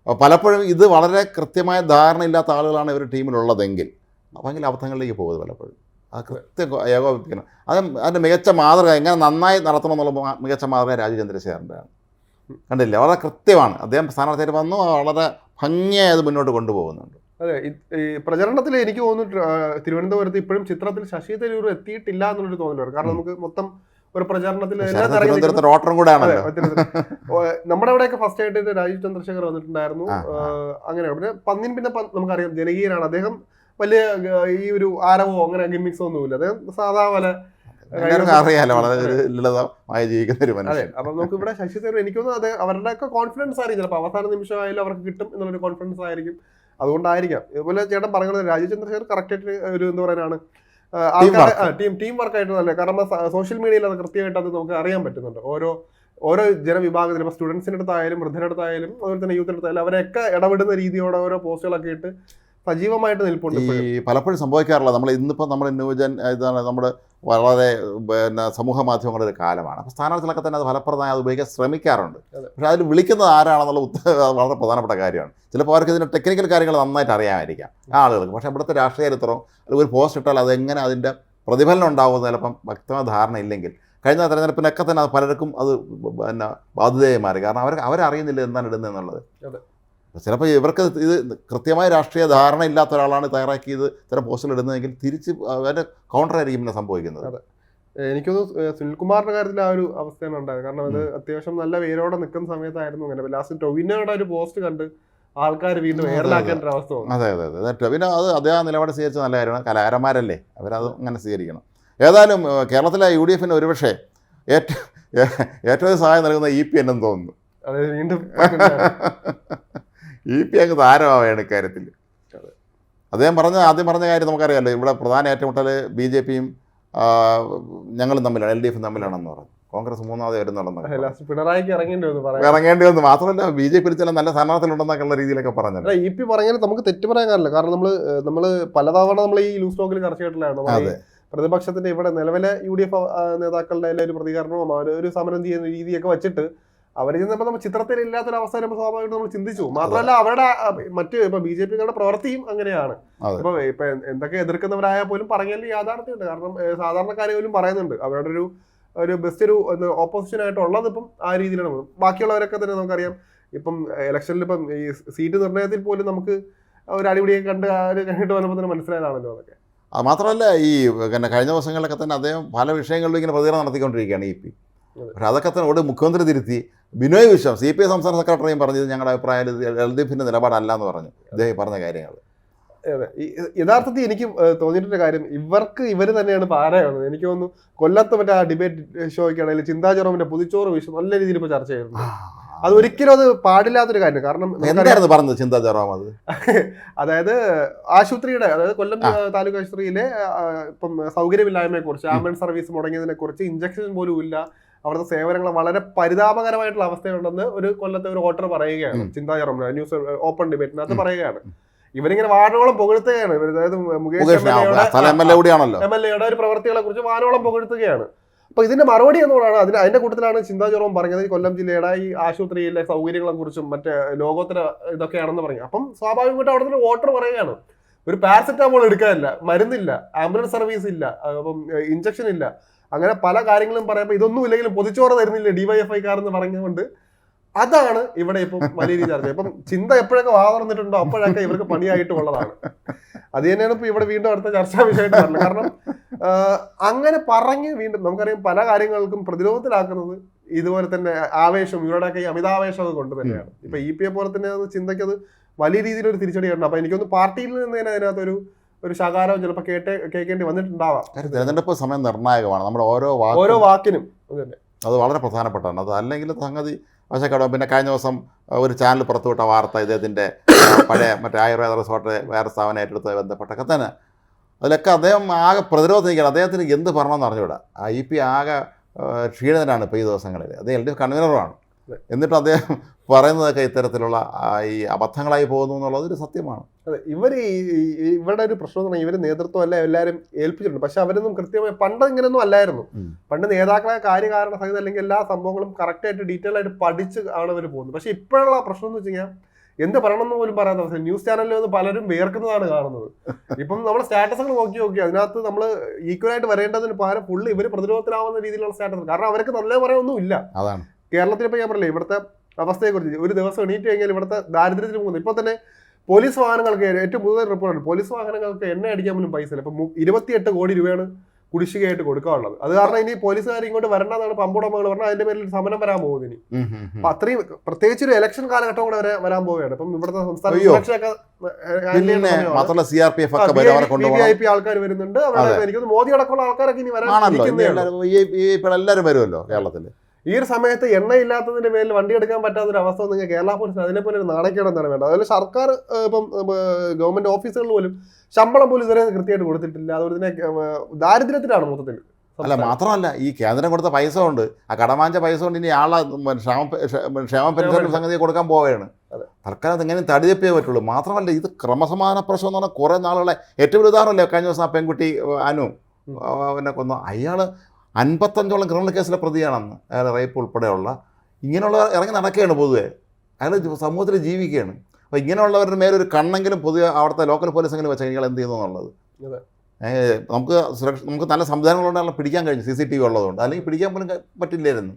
അപ്പോൾ പലപ്പോഴും ഇത് വളരെ കൃത്യമായ ധാരണയില്ലാത്ത ആളുകളാണ് ഇവർ ടീമിലുള്ളതെങ്കിൽ ഭയങ്കര അബദ്ധങ്ങളിലേക്ക് പോകുന്നത് പലപ്പോഴും. അത് കൃത്യം ഏകോപിപ്പിക്കണം. അത് അതിന്റെ മികച്ച മാതൃക എങ്ങനെ നന്നായി നടത്തണം എന്നുള്ള മികച്ച മാതൃക രാജു ചന്ദ്രശേഖരന്റെയാണ്. കണ്ടില്ല? വളരെ കൃത്യമാണ്. അദ്ദേഹം സ്ഥാനാർത്ഥിയായിട്ട് വന്നു വളരെ ഭംഗിയായി അത് മുന്നോട്ട് കൊണ്ടുപോകുന്നുണ്ട്. അതെ പ്രചരണത്തിൽ എനിക്ക് തോന്നുന്നു തിരുവനന്തപുരത്ത് ഇപ്പോഴും ചിത്രത്തിൽ ശശി തരൂർ എത്തിയിട്ടില്ല എന്നുള്ളൊരു തോന്നലുണ്ട്. കാരണം നമുക്ക് മൊത്തം ഒരു പ്രചാരണത്തിൽ ഓട്ടം നമ്മുടെ അവിടെയൊക്കെ ഫസ്റ്റ് ആയിട്ട് രാജീവ് ചന്ദ്രശേഖർ വന്നിട്ടുണ്ടായിരുന്നു. അങ്ങനെ പിന്നെ പന്നിൻ പിന്നെ നമുക്കറിയാം ജനകീയനാണ്. അദ്ദേഹം വലിയ ഈ ഒരു ആരവോ അങ്ങനെ ഗിമ്മിക്സോ ഒന്നുമില്ല. അദ്ദേഹം സാധാ പോലെ അറിയാലോ വളരെ ലളിതമായി ജീവിക്കുന്ന ഒരു മനുഷ്യൻ. അപ്പൊ നമുക്ക് ഇവിടെ ശശി തരൂർ എനിക്ക് തോന്നുന്നു അത് അവരുടെ ഒക്കെ കോൺഫിഡൻസ് ആയിരിക്കും. ചിലപ്പോൾ അവസാന നിമിഷമായാലും അവർക്ക് കിട്ടും എന്നുള്ളൊരു കോൺഫിഡൻസ് ആയിരിക്കും. അതുകൊണ്ടായിരിക്കാം. ഇതുപോലെ ചേട്ടൻ പറഞ്ഞത് രാജീവ് ചന്ദ്രശേഖർ കറക്റ്റ് ആയിട്ട് ഒരു എന്താ പറയാനാണ്. ടീം ടീം വർക്ക് ആയിട്ട് നല്ല കാരണം സോഷ്യൽ മീഡിയയിൽ അത് കൃത്യമായിട്ട് അത് നമുക്ക് അറിയാൻ പറ്റുന്നുണ്ട്. ഓരോ ഓരോ ജനവിഭാഗത്തിലും ഇപ്പോൾ സ്റ്റുഡൻസിന്റെ അടുത്തായാലും വൃദ്ധരടുത്തായാലും അതുപോലെ തന്നെ യൂത്തിന്റെ അടുത്തായാലും അവരൊക്കെ ഇടപെടുന്ന രീതിയോടെ ഓരോ പോസ്റ്റുകളൊക്കെ ഇട്ട് സജീവമായിട്ട് നിൽപ്പുണ്ട് ഈ പലപ്പോഴും സംഭവിക്കാറില്ല. നമ്മൾ ഇന്നിപ്പോൾ നമ്മുടെ ന്യൂജൻ ഇതാണ് നമ്മുടെ വളരെ പിന്നെ സമൂഹ മാധ്യമങ്ങളുടെ ഒരു കാലമാണ്. അപ്പോൾ സ്ഥാനാർത്ഥികളൊക്കെ തന്നെ അത് ഫലപ്രദമായി അത് ഉപയോഗിക്കാൻ ശ്രമിക്കാറുണ്ട്. പക്ഷെ അതിൽ വിളിക്കുന്നത് ആരാണെന്നുള്ള വളരെ പ്രധാനപ്പെട്ട കാര്യമാണ്. ചിലപ്പോൾ അവർക്ക് ഇതിന്റെ ടെക്നിക്കൽ കാര്യങ്ങൾ നന്നായിട്ട് അറിയാമായിരിക്കാം ആ ആളുകൾക്ക്. പക്ഷേ ഇവിടുത്തെ രാഷ്ട്രീയ ചരിത്രം അല്ലെങ്കിൽ ഒരു പോസ്റ്റ് ഇട്ടാൽ അതെങ്ങനെ അതിന്റെ പ്രതിഫലനം ഉണ്ടാകുമെന്ന് ചിലപ്പം വ്യക്തമായ ധാരണ ഇല്ലെങ്കിൽ കഴിഞ്ഞ തെരഞ്ഞെടുപ്പിനൊക്കെ തന്നെ അത് പലർക്കും അത് പിന്നെ ബാധ്യതയായി മാറി. കാരണം അവർ അവരറിയുന്നില്ല എന്താണ് ഇടുന്നത് എന്നുള്ളത്. ചിലപ്പോൾ ഇവർക്ക് ഇത് കൃത്യമായ രാഷ്ട്രീയ ധാരണ ഇല്ലാത്ത ഒരാളാണ് തയ്യാറാക്കിയത് ഇത്തരം പോസ്റ്റുകൾ ഇടുന്നതെങ്കിൽ തിരിച്ച് അതിന്റെ കൗണ്ടർ ആയിരിക്കും പിന്നെ സംഭവിക്കുന്നത്. എനിക്കൊന്ന് സുനിൽകുമാറിന്റെ കാര്യത്തിൽ ആ ഒരു അവസ്ഥയാണ് ഉണ്ടായത്. കാരണം അത് അത്യാവശ്യം നല്ല വേരോടെ നിൽക്കുന്ന സമയത്തായിരുന്നു അങ്ങനെ. ലാസ്റ്റ് ടൊവിനോയുടെ ഒരു പോസ്റ്റ് കണ്ട് ആൾക്കാർ വീണ്ടും അതെ, എയറിലാക്കേണ്ട ഒരു അവസ്ഥ അതെ അതെ അതെ. അതെ പിന്നെ അത് അതേ ആ നിലപാട് സ്വീകരിച്ച നല്ല കാര്യമാണ്. കലാകാരന്മാരല്ലേ? അവരത് അങ്ങനെ സ്വീകരിക്കണം. ഏതായാലും കേരളത്തിലെ യു ഡി എഫിന് ഒരുപക്ഷെ ഏറ്റവും ഏറ്റവും സഹായം നൽകുന്ന ഇ പി എന്നെന്ന് തോന്നുന്നു. അതെ വീണ്ടും <laughs> ഇ പി അങ്ങ് താരമാവുകയാണ് ഇക്കാര്യത്തിൽ. അദ്ദേഹം പറഞ്ഞ ആദ്യം പറഞ്ഞ കാര്യം നമുക്കറിയാമല്ലോ ഇവിടെ പ്രധാന ഏറ്റുമുട്ടൽ ബി ജെ പിയും ഞങ്ങളും തമ്മിലാണ് എൽ ഡി എഫും തമ്മിലാണെന്ന് പറഞ്ഞു. കോൺഗ്രസ് മൂന്നാമത് വരുന്നുണ്ടെന്ന് പിണറായിക്ക് ഇറങ്ങേണ്ടി വന്നു പറയാൻ. ഇറങ്ങേണ്ടി വന്നു. മാത്രമല്ല ബി ജെ പി ചില നല്ല സ്ഥാനാർത്ഥികളുണ്ടെന്നൊക്കെയുള്ള രീതിയിലൊക്കെ പറഞ്ഞു അല്ല ഇ പി പറഞ്ഞാൽ നമുക്ക് തെറ്റ് പറയാൻ കാര്യമില്ല കാരണം നമ്മൾ നമ്മൾ പലതവണ നമ്മൾ ഈ ലൂസ് ടോക്കിൽ ചർച്ച ചെയ്തിട്ടുള്ളതാണ്. അതെ. പ്രതിപക്ഷത്തിന്റെ ഇവിടെ നിലവിലെ യു ഡി എഫ് നേതാക്കളുടെ പ്രതികരണവും അവർ ഒരു സമരം ചെയ്യുന്ന രീതിയൊക്കെ വെച്ചിട്ട് അവർ ചെന്നപ്പോൾ നമ്മൾ ചിത്രത്തിൽ ഇല്ലാത്തൊരു അവസ്ഥ നമ്മൾ സ്വാഭാവികമായിട്ട് നമ്മൾ ചിന്തിച്ചു. മാത്രമല്ല അവരുടെ മറ്റു ഇപ്പൊ ബി ജെ പിക്കാരുടെ പ്രവൃത്തിയും അങ്ങനെയാണ്. ഇപ്പൊ ഇപ്പൊ എന്തൊക്കെ എതിർക്കുന്നവരായാൽ പോലും പറഞ്ഞതിൽ യാഥാർത്ഥ്യമുണ്ട്. കാരണം സാധാരണക്കാരെ പോലും പറയുന്നുണ്ട്. അവരുടെ ഒരു ഒരു ബെസ്റ്റ് ഒരു ഓപ്പോസിഷൻ ആയിട്ടുള്ളത് ഇപ്പം ആ രീതിയിലാണ്. ബാക്കിയുള്ളവരൊക്കെ തന്നെ നമുക്കറിയാം. ഇപ്പം ഇലക്ഷനിൽ ഇപ്പം ഈ സീറ്റ് നിർണയത്തിൽ പോലും നമുക്ക് ഒരു അടിപിടിയൊക്കെ കണ്ട് ആ ഒരു കഴിഞ്ഞിട്ട് വന്നപ്പോൾ തന്നെ മനസ്സിലായതാണല്ലോ അതൊക്കെ. അത് മാത്രമല്ല ഈ പിന്നെ കഴിഞ്ഞ ദിവസങ്ങളിലൊക്കെ തന്നെ അദ്ദേഹം പല വിഷയങ്ങളിലും ഇങ്ങനെ പ്രതികരണം നടത്തിക്കൊണ്ടിരിക്കുകയാണ് ഇ പി. പക്ഷെ അതൊക്കെ തന്നെ ഇവിടെ മുഖ്യമന്ത്രി തിരുത്തി. Binoy Viswam C P I സംസ്ഥാന സെക്രട്ടറിയും പറഞ്ഞത് ഞങ്ങളുടെ അഭിപ്രായം എൽ ഡി എഫിന്റെ നിലപാടല്ല എന്ന് പറഞ്ഞു അദ്ദേഹം പറഞ്ഞ കാര്യങ്ങൾ അതെ. ഈ- യഥാർത്ഥത്തിൽ എനിക്ക് തോന്നിയിട്ടൊരു കാര്യം ഇവർക്ക് ഇവർ തന്നെയാണ് പാരായുള്ളത് എനിക്ക് തോന്നുന്നു കൊല്ലത്ത് മറ്റേ ആ ഡിബേറ്റ് ഷോയ്ക്കാണെങ്കിൽ ചിന്താ ജെറോമിന്റെ പുതിച്ചോറ് വിഷയം നല്ല രീതിയിൽ ഇപ്പോൾ ചർച്ച ചെയ്യുന്നു. അത് ഒരിക്കലും അത് പാടില്ലാത്തൊരു കാര്യം കാരണം എന്തായിരുന്നു പറഞ്ഞത് ചിന്താ ജെറോം അത്? അതായത് ആശുപത്രിയുടെ അതായത് കൊല്ലം താലൂക്ക് ആശുപത്രിയിലെ ഇപ്പം സൗകര്യമില്ലായ്മയെ കുറിച്ച് ആംബുലൻസ് സർവീസ് മുടങ്ങിയതിനെ കുറിച്ച് ഇഞ്ചക്ഷൻ പോലും ഇല്ല അവിടുത്തെ സേവനങ്ങൾ വളരെ പരിതാപകരമായിട്ടുള്ള അവസ്ഥയുണ്ടെന്ന് ഒരു കൊല്ലത്തെ ഒരു വോട്ടർ പറയുകയാണ്. ചിന്താ ന്യൂസ് ഓപ്പൺ ഡിബേറ്റിനകത്ത് പറയുകയാണ്. ഇവരിങ്ങനെ വാനോളം പുകഴ്ത്തുകയാണ്. അതായത് മുകേഷ് എം എൽ എയുടെ ഒരു പ്രവർത്തികളെ കുറിച്ച് വാനോളം പുകഴ്ത്തുകയാണ്. അപ്പൊ ഇതിന്റെ മറുപടി എന്നുള്ളതാണ് അതിന് അതിന്റെ കൂട്ടത്തിലാണ് ചിന്താ ജെറോം പറഞ്ഞത് കൊല്ലം ജില്ലയുടെ ഈ ആശുപത്രിയിലെ സൗകര്യങ്ങളെ കുറിച്ചും മറ്റേ ലോകോത്തര ഇതൊക്കെയാണെന്ന് പറഞ്ഞു അപ്പം സ്വാഭാവികമായിട്ട് അവിടുത്തെ വോട്ടർ പറയുകയാണ്. ഒരു പാരസെറ്റാമോൾ എടുക്കാനില്ല മരുന്നില്ല ആംബുലൻസ് സർവീസ് ഇല്ല അപ്പം ഇഞ്ചക്ഷൻ ഇല്ല. അങ്ങനെ പല കാര്യങ്ങളും പറയുമ്പോൾ ഇതൊന്നും ഇല്ലെങ്കിലും പൊതിച്ചോറ് തരുന്നില്ല ഡിവൈഎഫ്ഐക്കാരെന്ന് പറഞ്ഞുകൊണ്ട് അതാണ് ഇവിടെ ഇപ്പം വലിയ രീതി ചർച്ച ഇപ്പം ചിന്ത എപ്പോഴൊക്കെ വാ തുറന്നിട്ടുണ്ടോ അപ്പോഴൊക്കെ ഇവർക്ക് പണിയായിട്ട് ഉള്ളതാണ്. അത് തന്നെയാണ് ഇപ്പൊ ഇവിടെ വീണ്ടും അടുത്ത ചർച്ചാ വിഷയമായിട്ട് പറഞ്ഞത് കാരണം അങ്ങനെ പറഞ്ഞ് വീണ്ടും നമുക്കറിയാം പല കാര്യങ്ങൾക്കും പ്രതിരോധത്തിലാക്കുന്നത് ഇതുപോലെ തന്നെ ആവേശം ഇവരുടെയൊക്കെ അമിതാവേശം കൊണ്ട് തന്നെയാണ് ഇപ്പൊ ഇ പി എ പോലെ തന്നെ അത് ചിന്തയ്ക്കത് വലിയ രീതിയിലൊരു ഒരു തിരിച്ചടിയുണ്ട് അപ്പൊ എനിക്കൊന്ന് പാർട്ടിയിൽ നിന്ന് തന്നെ അതിനകത്തൊരു ഒരു ശകാരം ചിലപ്പോൾ കേട്ട് കേൾക്കേണ്ടി വന്നിട്ടുണ്ടാവാം. തിരഞ്ഞെടുപ്പ് സമയം നിർണായകമാണ്. നമ്മുടെ ഓരോ ഓരോ വാക്കിനും അത് വളരെ പ്രധാനപ്പെട്ടാണ് അത് അല്ലെങ്കിൽ സംഗതി വശക്കടം പിന്നെ കഴിഞ്ഞ ദിവസം ഒരു ചാനൽ പുറത്തുവിട്ട വാർത്ത ഇദ്ദേഹത്തിന്റെ പഴയ മറ്റേ ആയുർവേദ റിസോർട്ട് വേറെ സ്ഥാപനം ഏറ്റെടുത്ത് ബന്ധപ്പെട്ടൊക്കെ തന്നെ. അതിലൊക്കെ അദ്ദേഹം ആകെ പ്രതിരോധം നിൽക്കണം അദ്ദേഹത്തിന് എന്ത് പറഞ്ഞെന്ന് അറിഞ്ഞുകൂടാ. ആ ഇ പി ആകെ ക്ഷീണിതനാണ് ഇപ്പോൾ ഈ ദിവസങ്ങളിൽ അദ്ദേഹം എൽ ഡി എഫ് കൺവീനറുമാണ്. എന്നിട്ട് അദ്ദേഹം പറയുന്നതൊക്കെ ഇത്തരത്തിലുള്ള ഈ അബദ്ധങ്ങളായി പോകുന്നു എന്നുള്ളത് ഒരു സത്യമാണ്. അതെ ഇവർ ഇവരുടെ ഒരു പ്രശ്നം എന്ന് പറഞ്ഞാൽ ഇവർ നേതൃത്വം അല്ല എല്ലാവരും ഏൽപ്പിച്ചിട്ടുണ്ട്. പക്ഷെ അവരൊന്നും കൃത്യമായി പണ്ട് ഇങ്ങനെയൊന്നും അല്ലായിരുന്നു. പണ്ട് നേതാക്കളെ കാര്യകാരണ സഹിതം അല്ലെങ്കിൽ എല്ലാ സംഭവങ്ങളും കറക്റ്റ് ആയിട്ട് ഡീറ്റെയിൽ ആയിട്ട് പഠിച്ച് ആണ് അവർ പോകുന്നത്. പക്ഷെ ഇപ്പോഴുള്ള പ്രശ്നം എന്ന് വെച്ച് കഴിഞ്ഞാൽ എന്ത് പറയണമെന്ന് പോലും പറയാത്ത അവസ്ഥ. ന്യൂസ് ചാനലിൽ വന്ന് പലരും വേർക്കുന്നതാണ് കാണുന്നത്. ഇപ്പം നമ്മൾ സ്റ്റാറ്റസുകൾ നോക്കി നോക്കി അതിനകത്ത് നമ്മൾ ഈക്വൽ ആയിട്ട് വരേണ്ടതിന് പകരം ഫുള്ള് ഇവർ പ്രതിരോധത്തിലാവുന്ന രീതിയിലുള്ള സ്റ്റാറ്റസ് കാരണം അവർക്ക് നല്ല പറയാനൊന്നും ഇല്ല അതാണ്. കേരളത്തിൽ ഇപ്പോൾ ഞാൻ പറഞ്ഞില്ലേ ഇവിടുത്തെ അവസ്ഥയെക്കുറിച്ച്. ഒരു ദിവസം എണീറ്റ് കഴിഞ്ഞാൽ ഇവിടുത്തെ ദാരിദ്ര്യത്തിൽ പോകുന്നു. ഇപ്പോൾ തന്നെ പോലീസ് വാഹനങ്ങൾക്ക് ഏറ്റവും പുതിയ റിപ്പോർട്ടുണ്ട് പോലീസ് വാഹനങ്ങൾക്ക് എണ്ണ അടിക്കാൻ പോലും പൈസ ഇല്ല. ഇപ്പം ഇരുപത്തിയെട്ട് കോടി രൂപയാണ് കുടിശ്ശികയായിട്ട് കൊടുക്കാനുള്ളത്. അത് കാരണം ഇനി പോലീസുകാർ ഇങ്ങോട്ട് വരണ്ടെന്നാണ് പമ്പുടമകൾ പറഞ്ഞാൽ അതിന്റെ പേരിൽ സമരം വരാൻ പോകുന്നത് ഇനി. അപ്പൊ അത്രയും പ്രത്യേകിച്ച് ഒരു ഇലക്ഷൻ കാലഘട്ടം കൂടെ വരെ വരാൻ പോവുകയാണ്. ഇപ്പം ഇവിടുത്തെ സംസ്ഥാന VIP ആൾക്കാർ വരുന്നുണ്ട്. അവരുടെ എനിക്ക് മോദി അടക്കമുള്ള ആൾക്കാരൊക്കെ ഇനി വരാൻ എല്ലാവരും വരുമല്ലോ കേരളത്തിൽ ഈ ഒരു സമയത്ത് എണ്ണ ഇല്ലാത്തതിന്റെ പേരിൽ വണ്ടി എടുക്കാൻ പറ്റാത്ത ഒരു അവസ്ഥ നിങ്ങൾ കേരള പോലീസിന് അതിനെപ്പോലെ ഒരു നാണക്കേടെന്നാണ് വേണ്ട അതുപോലെ സർക്കാർ ഇപ്പം ഗവൺമെന്റ് ഓഫീസുകളിൽ പോലും ശമ്പളം പോലും ഇതുവരെ കൃത്യമായിട്ട് കൊടുത്തിട്ടില്ല. അതുപോലെ തന്നെ ദാരിദ്ര്യത്തിലാണ് മൊത്തത്തിൽ അല്ല മാത്രമല്ല ഈ കേന്ദ്രം കൊടുത്ത പൈസ കൊണ്ട് ആ കടമാഞ്ച പൈസ കൊണ്ട് ഇനി ആളെ ക്ഷേമ ക്ഷേമ പെൻഷൻ സംഗതി കൊടുക്കാൻ പോവുകയാണ്. തൽക്കാലം അതെങ്ങനെ തടിയപ്പേ പറ്റുള്ളൂ. മാത്രമല്ല ഇത് ക്രമസമാധാന പ്രശ്നം എന്ന് പറഞ്ഞാൽ കുറേ നാളുകളെ ഏറ്റവും ഉദാഹരണമല്ലേ കഴിഞ്ഞ ദിവസം ആ പെൺകുട്ടി അനു. പിന്നെ കൊന്നു. അയാൾ അൻപത്തഞ്ചോളം ക്രിമിനൽ കേസിലെ പ്രതിയാണെന്ന് അയാൾ റേപ്പ് ഉൾപ്പെടെയുള്ള ഇങ്ങനെയുള്ള ഇറങ്ങി നടക്കുകയാണ് പൊതുവെ. അയാൾ സമൂഹത്തിൽ ജീവിക്കുകയാണ്. അപ്പോൾ ഇങ്ങനെയുള്ളവരുടെ മേലൊരു കണ്ണെങ്കിലും പൊതുവെ അവിടുത്തെ ലോക്കൽ പോലീസ് പോലീസെങ്കിലും വെച്ചാൽ ഇയാൾ എന്ത് ചെയ്യുന്നു എന്നുള്ളത്. നമുക്ക് സുരക്ഷ നമുക്ക് നല്ല സംവിധാനങ്ങളുണ്ടെങ്കിൽ പിടിക്കാൻ കഴിഞ്ഞു സി സി ടി വി ഉള്ളതുകൊണ്ട്. അല്ലെങ്കിൽ പിടിക്കാൻ പോലും പറ്റില്ലായിരുന്നു.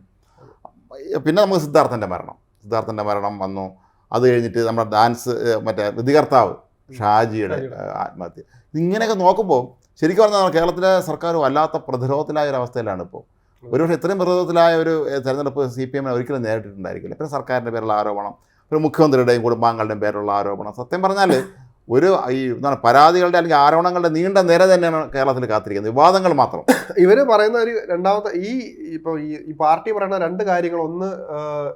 പിന്നെ നമുക്ക് സിദ്ധാർത്ഥന്റെ മരണം. സിദ്ധാർത്ഥന്റെ മരണം വന്നു. അത് കഴിഞ്ഞിട്ട് നമ്മുടെ ഡാൻസ് മറ്റേ വിധികർത്താവ് ഷാജിയുടെ. ആത്മഹത്യ. ഇങ്ങനെയൊക്കെ നോക്കുമ്പോൾ ശരിക്കും പറഞ്ഞാൽ കേരളത്തിലെ സർക്കാരും അല്ലാത്ത പ്രതിരോധത്തിലായ ഒരു അവസ്ഥയിലാണ് ഇപ്പോൾ. ഒരുപക്ഷെ ഇത്രയും പ്രതിരോധത്തിലായ ഒരു തെരഞ്ഞെടുപ്പ് സി പി എമ്മിനെ ഒരിക്കലും നേരിട്ടിട്ടുണ്ടായിരിക്കില്ല. പിന്നെ സർക്കാരിന്റെ പേരുള്ള ആരോപണം ഒരു മുഖ്യമന്ത്രിയുടെയും കുടുംബാംഗങ്ങളുടെയും പേരുള്ള ആരോപണം. സത്യം പറഞ്ഞാൽ ഒരു ഈ എന്താണ് പരാതികളുടെ അല്ലെങ്കിൽ ആരോപണങ്ങളുടെ നീണ്ട നിര തന്നെയാണ് കേരളത്തിൽ കാത്തിരിക്കുന്നത്. വിവാദങ്ങൾ മാത്രം. ഇവർ പറയുന്ന ഒരു രണ്ടാമത്തെ ഈ ഇപ്പോൾ ഈ പാർട്ടി പറയുന്ന രണ്ട് കാര്യങ്ങൾ. ഒന്ന്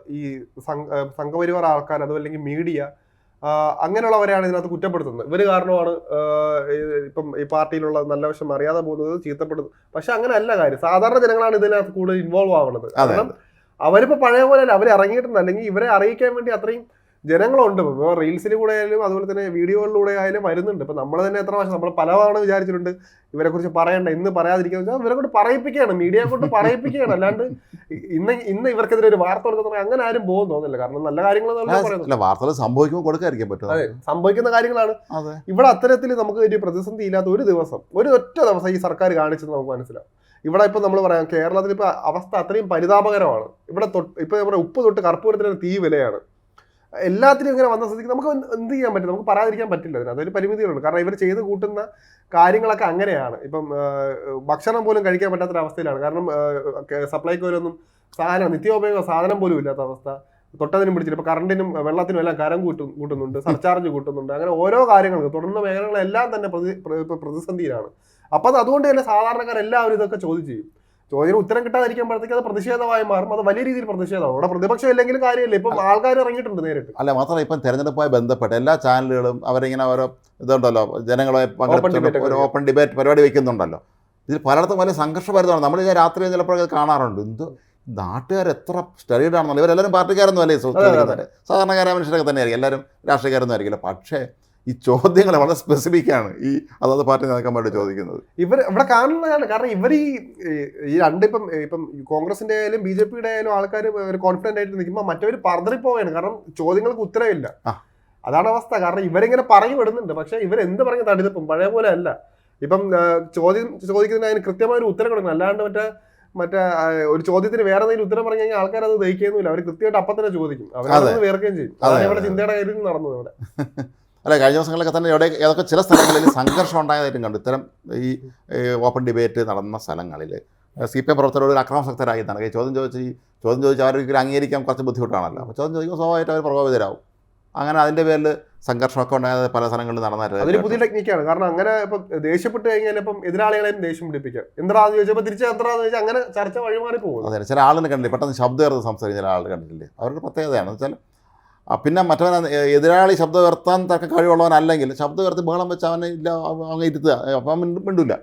ഈ സംഘ- സംഘപരിവാർ ആൾക്കാർ അതും അല്ലെങ്കിൽ മീഡിയ അങ്ങനെയുള്ളവരെയാണ് ഇതിനകത്ത് കുറ്റപ്പെടുത്തുന്നത്. ഇവർ കാരണമാണ് ഇപ്പം ഈ പാർട്ടിയിലുള്ള നല്ല വശം അറിയാതെ പോകുന്നത് ചീത്തപ്പെടുന്നത്. പക്ഷെ അങ്ങനെ അല്ല കാര്യം. സാധാരണ ജനങ്ങളാണ് ഇതിനകത്ത് കൂടുതൽ ഇൻവോൾവ് ആവുന്നത്. കാരണം അവരിപ്പോ പഴയ പോലെ അല്ല. അവർ ഇറങ്ങിയിട്ടുണ്ട്. അല്ലെങ്കിൽ ഇവരെ അറിയിക്കാൻ വേണ്ടി അത്രയും ജനങ്ങളുണ്ട്. ഇപ്പോൾ റീൽസിൽ കൂടെ ആയാലും അതുപോലെ തന്നെ വീഡിയോകളിലൂടെ ആയാലും വരുന്നുണ്ട്. ഇപ്പം നമ്മൾ തന്നെ എത്ര പ്രാവശ്യം നമ്മൾ പലതവണ വിചാരിച്ചിട്ടുണ്ട് ഇവരെ കുറിച്ച് പറയണ്ട. ഇന്ന് പറയാതിരിക്കുക വെച്ചാൽ ഇവരെ കൊണ്ട് പറയിപ്പിക്കുകയാണ്. മീഡിയയെ കൊണ്ട് പറയിപ്പിക്കുകയാണ്. അല്ലാണ്ട് ഇന്ന് ഇന്ന് ഇവർക്കെതിരെ ഒരു വാർത്ത കൊടുക്കുന്ന അങ്ങനെ ആരും പോകും തോന്നില്ല കാരണം നല്ല കാര്യങ്ങൾ വാർത്തകൾ സംഭവിക്കുമ്പോൾ കൊടുക്കാതിരിക്കാൻ പറ്റും അതെ സംഭവിക്കുന്ന കാര്യങ്ങളാണ്. ഇവിടെ അത്തരത്തിൽ നമുക്ക് ഒരു പ്രതിസന്ധി ഇല്ലാത്ത ഒരു ദിവസം ഒരു ഒറ്റ ദിവസം ഈ സർക്കാർ കാണിച്ചത് നമുക്ക് മനസ്സിലാവും. ഇവിടെ ഇപ്പൊ നമ്മൾ പറയാം കേരളത്തിൽ ഇപ്പൊ അവസ്ഥ അത്രയും പരിതാപകരമാണ്. ഇവിടെ തൊട്ട് ഇപ്പൊ നമ്മുടെ ഉപ്പ് തൊട്ട് കർപ്പൂരത്തിന് തീ വിലയാണ്. എല്ലാത്തിനും ഇങ്ങനെ വന്ന സ്ഥിതിക്ക് നമുക്ക് എന്ത് ചെയ്യാൻ പറ്റും? നമുക്ക് പറയാതിരിക്കാൻ പറ്റില്ല അതിന്. അതൊരു പരിമിതികളുണ്ട് കാരണം ഇവർ ചെയ്ത് കൂട്ടുന്ന കാര്യങ്ങളൊക്കെ അങ്ങനെയാണ്. ഇപ്പം ഭക്ഷണം പോലും കഴിക്കാൻ പറ്റാത്തൊരവസ്ഥയിലാണ്. കാരണം സപ്ലൈക്കോയിലൊന്നും സാധനം നിത്യോപയോഗ സാധനം പോലും ഇല്ലാത്ത അവസ്ഥ. തൊട്ടതിനും പിടിച്ചിട്ട് ഇപ്പൊ കറണ്ടിനും വെള്ളത്തിനും എല്ലാം കരം കൂട്ടും കൂട്ടുന്നുണ്ട് സർചാർജ് കൂട്ടുന്നുണ്ട്. അങ്ങനെ ഓരോ കാര്യങ്ങൾക്ക് തുടർന്ന മേഖലകളെല്ലാം തന്നെ പ്രതി പ്രതിസന്ധിയിലാണ്. അപ്പം അത് അതുകൊണ്ട് തന്നെ സാധാരണക്കാരെല്ലാവരും ഇതൊക്കെ ചോദിച്ചു ചെയ്യും. ചോദ്യം ഉത്തരം കിട്ടാതിരിക്കുമ്പോഴത്തേക്ക് അത് പ്രതിഷേധമായി മാറും. അത് വലിയ രീതിയിൽ പ്രതിഷേധമാണ്. അവിടെ പ്രതിപക്ഷം ഇല്ലെങ്കിലും കാര്യമില്ല. ഇപ്പം ആൾക്കാർ ഇറങ്ങിയിട്ടുണ്ട് നേരിട്ട്. അല്ല മാത്രമല്ല ഇപ്പം തെരഞ്ഞെടുപ്പുമായി ബന്ധപ്പെട്ട് എല്ലാ ചാനലുകളും അവരിങ്ങനെ ഓരോ ഇതുണ്ടല്ലോ ജനങ്ങളെ ഒരു ഓപ്പൺ ഡിബേറ്റ് പരിപാടി വെക്കുന്നുണ്ടല്ലോ. ഇതിൽ പലയിടത്തും വലിയ സംഘർഷപരിതമാണ് നമ്മൾ ഞാൻ രാത്രി ചിലപ്പോഴൊക്കെ കാണാറുണ്ട്. എന്ത് നാട്ടുകാർ എത്ര സ്റ്റഡീഡ് ആണെന്നല്ലോ ഇവരെല്ലാവരും പാർട്ടിക്കാരൊന്നും അല്ലേ സാധാരണക്കാരായ മനുഷ്യരൊക്കെ തന്നെയായിരിക്കും. എല്ലാവരും രാഷ്ട്രീയക്കാരൊന്നും ആയിരിക്കില്ല. പക്ഷേ ഈ ചോദ്യങ്ങൾ വളരെ സ്പെസിഫിക് ആണ്. ഈ അതാത് പാർട്ടി നേതാക്കന്മാരോട് ചോദിക്കുന്നത്. ഇവർ ഇവിടെ കാണുന്നതാണ്. കാരണം ഇവർ ഈ ഈ രണ്ട് ഇപ്പം ഇപ്പം കോൺഗ്രസിന്റെ ആയാലും ബി ജെ പിയുടെ ആയാലും ആൾക്കാർ ഒരു കോൺഫിഡന്റ് ആയിട്ട് നിൽക്കുമ്പോൾ മറ്റവർ പതറിപ്പോവാണ്. കാരണം ചോദ്യങ്ങൾക്ക് ഉത്തരവില്ല. അതാണ് അവസ്ഥ. കാരണം ഇവരിങ്ങനെ പറഞ്ഞു വിടുന്നുണ്ട് പക്ഷെ ഇവർ എന്ത് പറഞ്ഞ് തടിതപ്പം പഴയ പോലെ അല്ല. ഇപ്പം ചോദ്യം ചോദിക്കുന്നതിന് അതിന് കൃത്യമായ ഒരു ഉത്തരം കൊടുക്കണം. അല്ലാണ്ട് മറ്റേ മറ്റേ ഒരു ചോദ്യത്തിന് വേറെ എന്തെങ്കിലും ഉത്തരം പറഞ്ഞു കഴിഞ്ഞാൽ ആൾക്കാർ അത് ദഹിക്കുന്നില്ല അവർ കൃത്യമായിട്ട് അപ്പം തന്നെ ചോദിക്കും. അവർ വേർക്കുകയും ചെയ്യും. അതെ, അതാണ് ഇവിടെ. ചിന്തയുടെ കാര്യം നടന്നത് ഇവിടെ. <laughs> അല്ല കഴിഞ്ഞ ദിവസങ്ങളിലൊക്കെ തന്നെ ഇവിടെ ഏതൊക്കെ ചില സ്ഥലങ്ങളിൽ <coughs> സംഘർഷം ഉണ്ടായതായിട്ടും കണ്ടു. ഇത്തരം ഈ ഓപ്പൺ ഡിബേറ്റ് നടന്ന സ്ഥലങ്ങളിൽ സി പി എം പ്രവർത്തകരോട് ഒരു അക്രമാസക്തരായി നടക്കുക ഈ ചോദ്യം ചോദിച്ച് ഈ ചോദ്യം ചോദിച്ച് അവർക്ക് അംഗീകരിക്കാൻ കുറച്ച് ബുദ്ധിമുട്ടാണല്ലോ. അപ്പോൾ ചോദ്യം ചോദിക്കുമ്പോൾ സ്വാഭാവികമായിട്ട് അവർ പ്രകോപിതരാകും അങ്ങനെ അതിന്റെ പേരിൽ സംഘർഷമൊക്കെ ഉണ്ടായത് പല സ്ഥലങ്ങളിൽ നടന്നായിരുന്നു അതൊരു പുതിയ ടെക്നിക്കാണ്. കാരണം അങ്ങനെ ഇപ്പം ദേഷ്യപ്പെട്ട് കഴിഞ്ഞാൽ ഇപ്പം എതിരാളികളെയും ദേഷ്യം പിടിപ്പിക്കുക എന്താണെന്ന് ചോദിച്ചപ്പോൾ തിരിച്ച് എന്ന് ചോദിച്ചാൽ അങ്ങനെ ചർച്ച വഴിമാറി പോകും അതെ ചില ആളിനെ കണ്ടില്ലേ? പെട്ടെന്ന് ശബ്ദം ഏറെ സംസാരിക്കുന്ന ചില ആൾ കണ്ടിട്ടില്ലേ? അവരുടെ പ്രത്യേകതയാണ്. വെച്ചാൽ പിന്നെ മറ്റവൻ എതിരാളി ശബ്ദം ഉയർത്താൻ തക്ക കഴിവുള്ളവനല്ലെങ്കിൽ ശബ്ദം ഉയർത്തി ബഹളം വെച്ച് അവനെ ഇല്ല അങ്ങ് ഇരുത്തുക. അപ്പം മിണ്ടും മിണ്ടില്ല മിണ്ടൂല.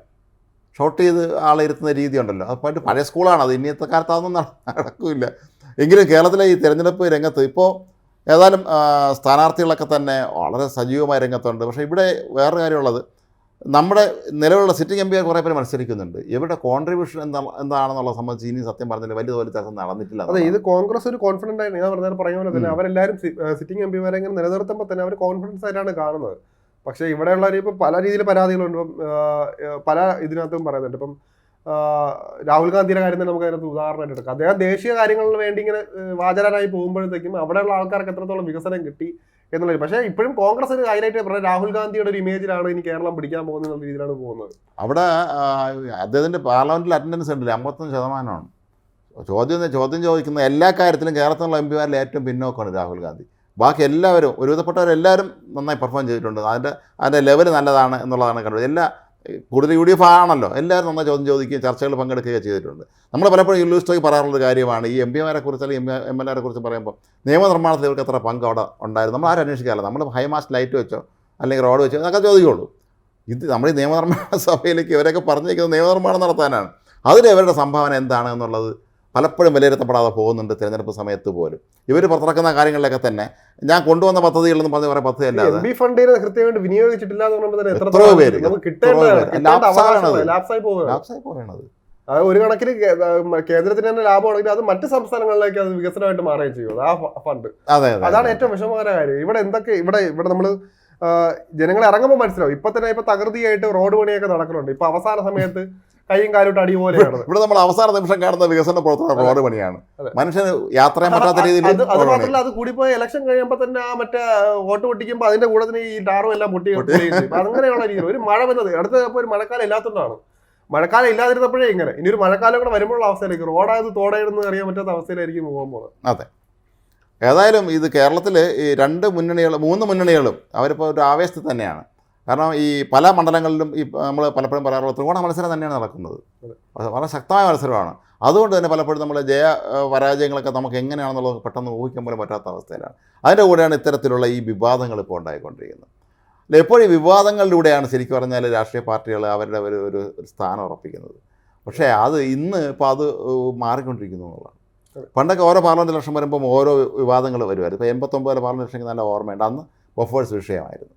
ഷോർട്ട് ചെയ്ത് ആളെ ഇരുത്തുന്ന രീതി ഉണ്ടല്ലോ. അത് പണ്ട് പഴയ സ്കൂളാണ് അത് ഇന്നത്തെ കാലത്ത് അതൊന്നും നടക്കില്ല. എങ്കിലും കേരളത്തിലെ ഈ തിരഞ്ഞെടുപ്പ് രംഗത്ത് ഇപ്പോൾ ഏതായാലും സ്ഥാനാർത്ഥികളൊക്കെ തന്നെ വളരെ സജീവമായ രംഗത്തുണ്ട്. പക്ഷേ ഇവിടെ വേറൊരു കാര്യമുള്ളത്. നമ്മുടെ നിലവിലുള്ള സിറ്റിംഗ് എം പി കുറേ പേര് മത്സരിക്കുന്നുണ്ട്. ഇവരുടെ കോൺട്രിബ്യൂഷൻ എന്താ എന്താണെന്നുള്ള സംബന്ധിച്ച് ഇനി സത്യം പറഞ്ഞില്ല വലിയ തോതിൽ ചർച്ച നടന്നിട്ടില്ല അതെ ഇത് കോൺഗ്രസ് ഒരു കോൺഫിഡന്റ് ആയി ഞാൻ പറഞ്ഞാൽ പറഞ്ഞ പോലെ തന്നെ അവരെല്ലാവരും സിറ്റിംഗ് എം പിമാരെ ഇങ്ങനെ നിലനിർത്തുമ്പോൾ തന്നെ അവർ കോൺഫിഡൻസ് ആയിട്ടാണ് കാണുന്നത്. പക്ഷേ ഇവിടെയുള്ളവർ ഇപ്പം പല രീതിയിൽ പരാതികളുണ്ട്. ഇപ്പം പല ഇതിനകത്തും പറയുന്നുണ്ട്. ഇപ്പം രാഹുൽ ഗാന്ധിയുടെ കാര്യം തന്നെ നമുക്ക് അതിനകത്ത് ഉദാഹരണമായിട്ട് എടുക്കാം. അദ്ദേഹം ദേശീയ കാര്യങ്ങളിൽ വേണ്ടി ഇങ്ങനെ ആ, വാചാലനായി പോകുമ്പോഴത്തേക്കും അവിടെയുള്ള ആൾക്കാർക്ക് എത്രത്തോളം വികസനം കിട്ടി എന്നുള്ളത് പക്ഷേ ഇപ്പോഴും കോൺഗ്രസ് ഹൈലൈറ്റ് രാഹുൽ ഗാന്ധിയുടെ ഒരു ഇമേജിലാണ് ഇനി കേരളം പിടിക്കാൻ പോകുന്നത് എന്നുള്ള രീതിയിലാണ് പോകുന്നത്. അവിടെ അദ്ദേഹത്തിന്റെ പാർലമെന്റിൽ അറ്റൻഡൻസ് ഉണ്ടല്ലേ അമ്പത്തൊന്ന് ശതമാനമാണ്. ചോദ്യം ചോദ്യം ചോദിക്കുന്ന എല്ലാ കാര്യത്തിലും കേരളത്തിലുള്ള എം പിമാരിൽ ഏറ്റവും പിന്നോക്കമാണ് രാഹുൽ ഗാന്ധി. ബാക്കി എല്ലാവരും ഒരുവിധപ്പെട്ടവരെല്ലാവരും നന്നായി പെർഫോം ചെയ്തിട്ടുണ്ട്. അതിന്റെ അതിന്റെ ലെവൽ നല്ലതാണ് എന്നുള്ളതാണ് കണ്ടത്. എല്ലാ കൂടുതൽ യു ഡി എഫ് ആണല്ലോ. എല്ലാവരും നന്നായി ചോദ്യം ചോദിക്കുകയും ചർച്ചകൾ പങ്കെടുക്കുകയും ചെയ്തിട്ടുണ്ട്. നമ്മൾ പലപ്പോഴും യൂണിവേഴ്സിറ്റി പറയാറുള്ള കാര്യമാണ് ഈ എം പിമാരെ കുറിച്ച് അല്ലെങ്കിൽ എം എൽ എരെ കുറിച്ച് പറയുമ്പോൾ നിയമനിർമ്മാണത്തിൽ ഇവർക്ക് എത്ര പങ്ക് അവിടെ ഉണ്ടായിരുന്നു? നമ്മൾ ആരും അന്വേഷിക്കാറില്ല. നമ്മൾ ഹൈമാസ്റ്റ് ലൈറ്റ് വെച്ചോ അല്ലെങ്കിൽ റോഡ് വെച്ചോ എന്നൊക്കെ ചോദിക്കുള്ളൂ ഇത് നമ്മൾ ഈ നിയമനിർമ്മാണ <laughs> സഭയിലേക്ക് ഇവരൊക്കെ പറഞ്ഞിരിക്കുന്നത് നിയമനിർമ്മാണം നടത്താനാണ്. അതിൽ ഇവരുടെ സംഭാവന എന്താണ് എന്നുള്ളത് പലപ്പോഴും വിലയിരുത്തപ്പെടാതെ പോകുന്നുണ്ട് തിരഞ്ഞെടുപ്പ് സമയത്ത് പോലും. ഇവർ പുറത്തിറക്കുന്ന കാര്യങ്ങളിലൊക്കെ തന്നെ ഞാൻ കൊണ്ടുവന്ന പദ്ധതികളെന്ന് പറഞ്ഞ കുറേ പദ്ധതി അല്ലാതെ പി ഫണ്ടിനെ കൃത്യമായിട്ട് വിനിയോഗിച്ചിട്ടില്ല എന്ന് പറയുമ്പോൾ തന്നെ പേര്, അത്. ലാപ്സായി പോകണത് അത് ഒരു കണക്കിന് കേന്ദ്രത്തിന് തന്നെ ലാഭമാണെങ്കിൽ അത് മറ്റ് സംസ്ഥാനങ്ങളിലേക്ക് അത് വികസനമായിട്ട് മാറുകയും ചെയ്യും. ആ ഫണ്ട്. അതെ അതെ അതാണ് ഏറ്റവും വിഷമകര കാര്യം. ഇവിടെ എന്തൊക്കെ ഇവിടെ ഇവിടെ നമ്മൾ ജനങ്ങളെ ഇറങ്ങുമ്പോൾ മനസ്സിലാവും. ഇപ്പൊ തന്നെ ഇപ്പൊ തകൃതിയായിട്ട് റോഡ് പണിയൊക്കെ നടക്കുന്നുണ്ട് ഇപ്പൊ അവസാന സമയത്ത് കൈയും കാലോട്ട് അടി പോലെ ഇവിടെ നമ്മൾ അവസാന നിമിഷം കാണുന്ന വികസന പ്രവർത്തനം റോഡ് പണിയാണ്. മനുഷ്യന് യാത്ര ചെയ്യാൻ പറ്റാത്ത രീതിയിൽ അത് മാത്രമല്ല അത് കൂടിപ്പോയ ഇലക്ഷൻ കഴിയുമ്പോൾ തന്നെ ആ മറ്റേ വോട്ട് പൊട്ടിക്കുമ്പോൾ അതിന്റെ കൂടെ തന്നെ ഈ ടാറും എല്ലാം പൊട്ടി. അങ്ങനെയുള്ള രീതിയിൽ ഒരു മഴ വന്നത്. അടുത്ത ഒരു മഴക്കാലം ഇല്ലാത്തതുകൊണ്ടാണ്. മഴക്കാലം ഇല്ലാതിരുന്നപ്പോഴേ ഇങ്ങനെ. ഇനി ഒരു മഴക്കാലം കൂടെ വരുമ്പോഴുള്ള അവസ്ഥയിലേക്ക് റോഡായത് തോടായിരുന്നു അറിയാൻ പറ്റാത്ത അവസ്ഥയിലായിരിക്കും പോകാൻ പോകുന്നത്. അതെ. ഏതായാലും ഇത് കേരളത്തിൽ ഈ രണ്ട് മുന്നണികൾ മൂന്ന് മുന്നണികളും അവരിപ്പോൾ ഒരു ആവേശത്തിൽ തന്നെയാണ്. കാരണം ഈ പല മണ്ഡലങ്ങളിലും ഈ നമ്മൾ പലപ്പോഴും പറയാറുള്ള ത്രികോണ മത്സരം തന്നെയാണ് നടക്കുന്നത്. വളരെ ശക്തമായ മത്സരമാണ്. അതുകൊണ്ട് തന്നെ പലപ്പോഴും നമ്മൾ ജയ പരാജയങ്ങളൊക്കെ നമുക്ക് എങ്ങനെയാണെന്നുള്ളത് പെട്ടെന്ന് ഊഹിക്കാൻ പോലും പറ്റാത്ത അവസ്ഥയിലാണ്. അതിന്റെ കൂടെയാണ് ഇത്തരത്തിലുള്ള ഈ വിവാദങ്ങൾ ഇപ്പോൾ ഉണ്ടായിക്കൊണ്ടിരിക്കുന്നത്. അല്ല എപ്പോഴും ഈ വിവാദങ്ങളിലൂടെയാണ് ശരിക്കും പറഞ്ഞാൽ രാഷ്ട്രീയ പാർട്ടികൾ അവരുടെ ഒരു ഒരു സ്ഥാനം ഉറപ്പിക്കുന്നത്. പക്ഷേ അത് ഇന്ന് ഇപ്പോൾ അത് മാറിക്കൊണ്ടിരിക്കുന്നു എന്നുള്ളതാണ്. പണ്ടൊക്കെ ഓരോ പാർലമെന്റ് ഇലക്ഷൻ വരുമ്പോൾ ഓരോ വിവാദങ്ങൾ വരുമായിരുന്നു. ഇപ്പോൾ എൺപത്തൊമ്പതിലെ പാർലമെന്റ് ഇലക്ഷൻ നല്ല ഓർമ്മയുണ്ട്. അന്ന് ബൊഫേഴ്സ് വിഷയമായിരുന്നു.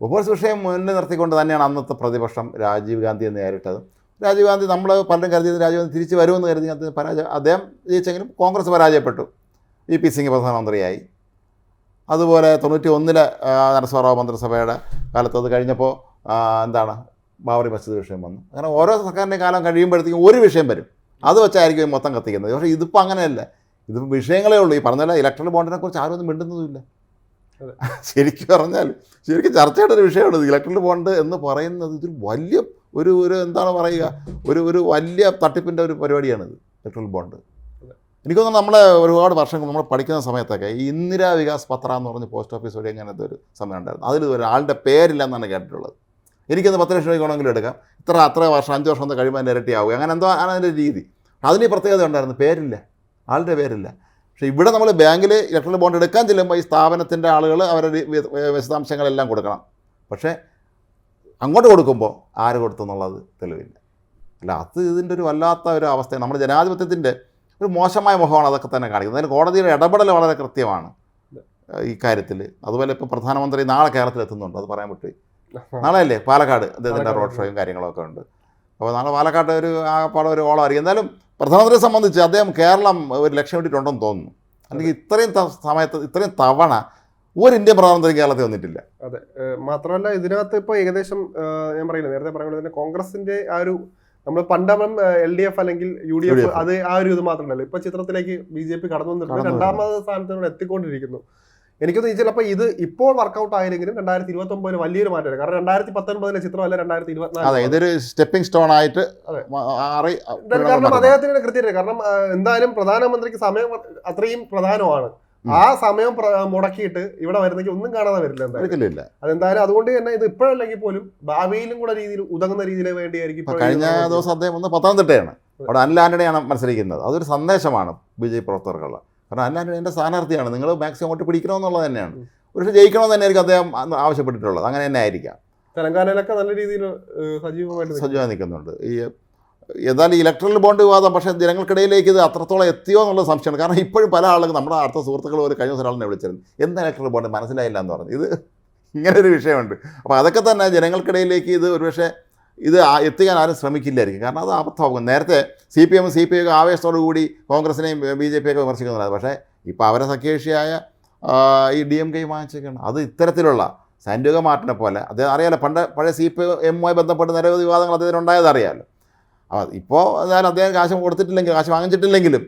ബൊഫേഴ്സ് വിഷയം മുന്നിൽ നിർത്തിക്കൊണ്ട് തന്നെയാണ് അന്നത്തെ പ്രതിപക്ഷം രാജീവ് ഗാന്ധിയെ നേരിട്ടത്. രാജീവ് ഗാന്ധി നമ്മൾ പലരും കരുതിയത് രാജീവ് ഗാന്ധി തിരിച്ച് വരുമെന്ന് കരുതി അദ്ദേഹം പരാജയം അദ്ദേഹം ജയിച്ചെങ്കിലും കോൺഗ്രസ് പരാജയപ്പെട്ടു. ഇ പി സിംഗ് പ്രധാനമന്ത്രിയായി. അതുപോലെ തൊണ്ണൂറ്റി ഒന്നിലെ നരസിംഹറാവു മന്ത്രിസഭയുടെ കാലത്ത് അത് കഴിഞ്ഞപ്പോൾ എന്താണ് ബാബറി മസ്ജിദ് വിഷയം വന്നു. അങ്ങനെ ഓരോ സർക്കാരിന്റെ കാലം കഴിയുമ്പോഴത്തേക്കും ഒരു വിഷയം വരും. അത് വെച്ചായിരിക്കും മൊത്തം കത്തിക്കുന്നത്. പക്ഷേ ഇതിപ്പോൾ അങ്ങനെയല്ല. ഇത് വിഷയങ്ങളേ ഉള്ളൂ. ഈ പറഞ്ഞ ഇലക്ട്രൽ ബോണ്ടിനെക്കുറിച്ച് ആരും ഒന്നും മിണ്ടുന്നതുമില്ല. ശരിക്കും പറഞ്ഞാൽ ശരിക്കും ചർച്ചയുടെ ഒരു വിഷയമാണ് ഇത്. ഇലക്ട്രൽ ബോണ്ട് എന്ന് പറയുന്നത് ഇതൊരു വലിയ ഒരു ഒരു എന്താണ് പറയുക ഒരു ഒരു വലിയ തട്ടിപ്പിന്റെ ഒരു പരിപാടിയാണിത് ഇലക്ട്രൽ ബോണ്ട്. എനിക്ക് തോന്നുന്നു നമ്മളെ ഒരുപാട് വർഷങ്ങൾ നമ്മൾ പഠിക്കുന്ന സമയത്തൊക്കെ ഈ ഇന്ദിരാ വികാസ് പത്ര എന്ന് പറഞ്ഞ് പോസ്റ്റ് ഓഫീസ് വഴി അങ്ങനത്തെ ഒരു സമയം ഉണ്ടായിരുന്നു. അതിൽ ഒരാളുടെ പേരില്ല എന്നാണ് കേട്ടിട്ടുള്ളത്. എനിക്കൊന്ന് പത്ത് ലക്ഷം രൂപ വേണമെങ്കിലും എടുക്കാം. ഇത്ര അത്ര വർഷം അഞ്ച് വർഷം ഒന്ന് കഴിയുമ്പോൾ അതിന്റെ ഇരട്ടിയാവുക അങ്ങനെ എന്തോ ആണ് അതിന്റെ രീതി. അതിന് പ്രത്യേകത ഉണ്ടായിരുന്നു. പേരില്ല. ആളുടെ പേരില്ല. പക്ഷേ ഇവിടെ നമ്മൾ ബാങ്കിൽ ഇലക്ട്രോണിക് ബോണ്ട് എടുക്കാൻ ചെല്ലുമ്പോൾ ഈ സ്ഥാപനത്തിന്റെ ആളുകൾ അവരുടെ വിശദാംശങ്ങളെല്ലാം കൊടുക്കണം. പക്ഷേ അങ്ങോട്ട് കൊടുക്കുമ്പോൾ ആര് കൊടുത്തു എന്നുള്ളത് തെളിവില്ല. അല്ല അത് ഇതിന്റെ ഒരു വല്ലാത്ത ഒരു അവസ്ഥയാണ്. നമ്മുടെ ജനാധിപത്യത്തിന്റെ ഒരു മോശമായ മുഖമാണ് അതൊക്കെ തന്നെ കാണിക്കുന്നത്. അതിന് കോടതിയുടെ ഇടപെടൽ വളരെ കൃത്യമാണ്. ഈ കാര്യത്തിൽ അതുപോലെ ഇപ്പോൾ പ്രധാനമന്ത്രി നാളെ കേരളത്തിൽ എത്തുന്നുണ്ട്. അത് പറയാൻ പറ്റി നാളെ അല്ലേ പാലക്കാട്. അദ്ദേഹത്തിന്റെ റോഡ് ഷോയും കാര്യങ്ങളൊക്കെ ഉണ്ട്. അപ്പോൾ നാളെ പാലക്കാട്ട് ഒരു ആകപ്പാടെ ഒരു അറിയാം എന്തായാലും പ്രധാനമന്ത്രിയെ സംബന്ധിച്ച് അദ്ദേഹം കേരളം ഒരു ലക്ഷ്യം ഇട്ടിട്ടുണ്ടെന്ന് തോന്നുന്നു. അല്ലെങ്കിൽ ഇത്രയും സമയത്ത് ഇത്രയും തവണ ഒരു ഇന്ത്യൻ പ്രധാനമന്ത്രി കേരളത്തിൽ വന്നിട്ടില്ല. അതെ. മാത്രമല്ല ഇതിനകത്ത് ഇപ്പോൾ ഏകദേശം ഞാൻ പറയില്ല നേരത്തെ പറയുന്നത് തന്നെ കോൺഗ്രസിന്റെ ആ ഒരു നമ്മൾ പണ്ടം എൽ ഡി എഫ് അല്ലെങ്കിൽ യു ഡി എഫ് അത് ആ ഒരു ഇത് മാത്രമല്ല. ഇപ്പൊ ചിത്രത്തിലേക്ക് ബി ജെ പി കടന്നു വന്നിട്ടുണ്ട്. രണ്ടാമത് സ്ഥാനത്തിനോട് എത്തിക്കൊണ്ടിരിക്കുന്നു. എനിക്കൊന്ന് ചിലപ്പോൾ ഇത് ഇപ്പോൾ വർക്കൗട്ട് ആയില്ലെങ്കിലും രണ്ടായിരത്തി ഇരുപത്തി ഒമ്പതിന് വലിയൊരു മാറ്റം കാരണം രണ്ടായിരത്തി പത്തൊൻപതിലെ ചിത്രമല്ല രണ്ടായിരത്തി ഇരുപത്തിനാല് ഇതൊരു സ്റ്റെപ്പിംഗ് സ്റ്റോൺ ആയിട്ട് കാരണം അദ്ദേഹത്തിന് കൃത്യത കാരണം എന്തായാലും പ്രധാനമന്ത്രിക്ക് സമയം അത്രയും പ്രധാനമാണ്. ആ സമയം മുടക്കിയിട്ട് ഇവിടെ വരുന്നെങ്കിൽ ഒന്നും കാണാതെ വരില്ല എന്തായാലും. അതെന്തായാലും അതുകൊണ്ട് തന്നെ ഇത് ഇപ്പോഴല്ലെങ്കിൽ പോലും ഭാവിയിലും കൂടെ രീതിയിൽ ഉതകുന്ന രീതിയിൽ വേണ്ടിയായിരിക്കും കഴിഞ്ഞ ദിവസം അദ്ദേഹം ഒന്ന് പത്തനംതിട്ടയാണ്. അവിടെ അനിൽ ആന്റണിയാണ് മത്സരിക്കുന്നത്. അതൊരു സന്ദേശമാണ് ബി ജെ പി പ്രവർത്തകർക്കുള്ള. കാരണം അല്ലാണ്ട് എന്റെ സ്ഥാനാർത്ഥിയാണ്. നിങ്ങൾ മാക്സിമം അങ്ങോട്ട് പിടിക്കണമെന്നുള്ളത് തന്നെയാണ്. പക്ഷേ ജയിക്കണമെന്ന് തന്നെയായിരിക്കും അദ്ദേഹം ആവശ്യപ്പെട്ടിട്ടുള്ളത്. അങ്ങനെ തന്നെ ആയിരിക്കാം. തെലങ്കാനയിലൊക്കെ നല്ല രീതിയിൽ സജീവമായിട്ട്. സജീവമായി നിൽക്കുന്നുണ്ട്. ഈ ഏതായാലും ഇലക്ട്രൽ ബോണ്ട് വിവാദം പക്ഷേ ജനങ്ങൾക്കിടയിലേക്ക് ഇത് അത്രത്തോളം എത്തിയോ എന്നുള്ള സംശയമാണ്. കാരണം ഇപ്പോഴും പല ആളുകൾ നമ്മുടെ അടുത്ത സുഹൃത്തുക്കൾ ഒരു കഴിഞ്ഞ ദിവസം ഒരാളിനെ വിളിച്ചിരുന്നു. എന്താ ഇലക്ട്രൽ ബോണ്ട്? മനസ്സിലായില്ല എന്ന് പറഞ്ഞു. ഇത് ഇങ്ങനൊരു വിഷയമുണ്ട്. അപ്പോൾ അതൊക്കെ തന്നെ ജനങ്ങൾക്കിടയിലേക്ക് ഇത് ഒരുപക്ഷെ ഇത് എത്തിക്കാൻ ആരും ശ്രമിക്കില്ലായിരിക്കും. കാരണം അത് അബദ്ധമാകും നേരത്തെ C P M C P ഐക്കും ആവേശത്തോടു കൂടി കോൺഗ്രസിനെയും ബി ജെ പി ഒക്കെ വിമർശിക്കുന്നുണ്ടായിരുന്നു പക്ഷേ ഇപ്പോൾ അവരെ സഖ്യകക്ഷിയായ ഈ ഡി എം കെ വാങ്ങിച്ചേക്കാണ്. അത് ഇത്തരത്തിലുള്ള സാൻഡുക മാർട്ടിനെ പോലെ അദ്ദേഹം അറിയാലോ പണ്ട് പഴയ സി പി എമ്മുമായി ബന്ധപ്പെട്ട് നിരവധി വിവാദങ്ങൾ അദ്ദേഹത്തിന് ഉണ്ടായത് അറിയാമല്ലോ ഇപ്പോൾ ഞാൻ അദ്ദേഹം കാശ് കൊടുത്തിട്ടില്ലെങ്കിൽ കാശ് വാങ്ങിച്ചിട്ടില്ലെങ്കിലും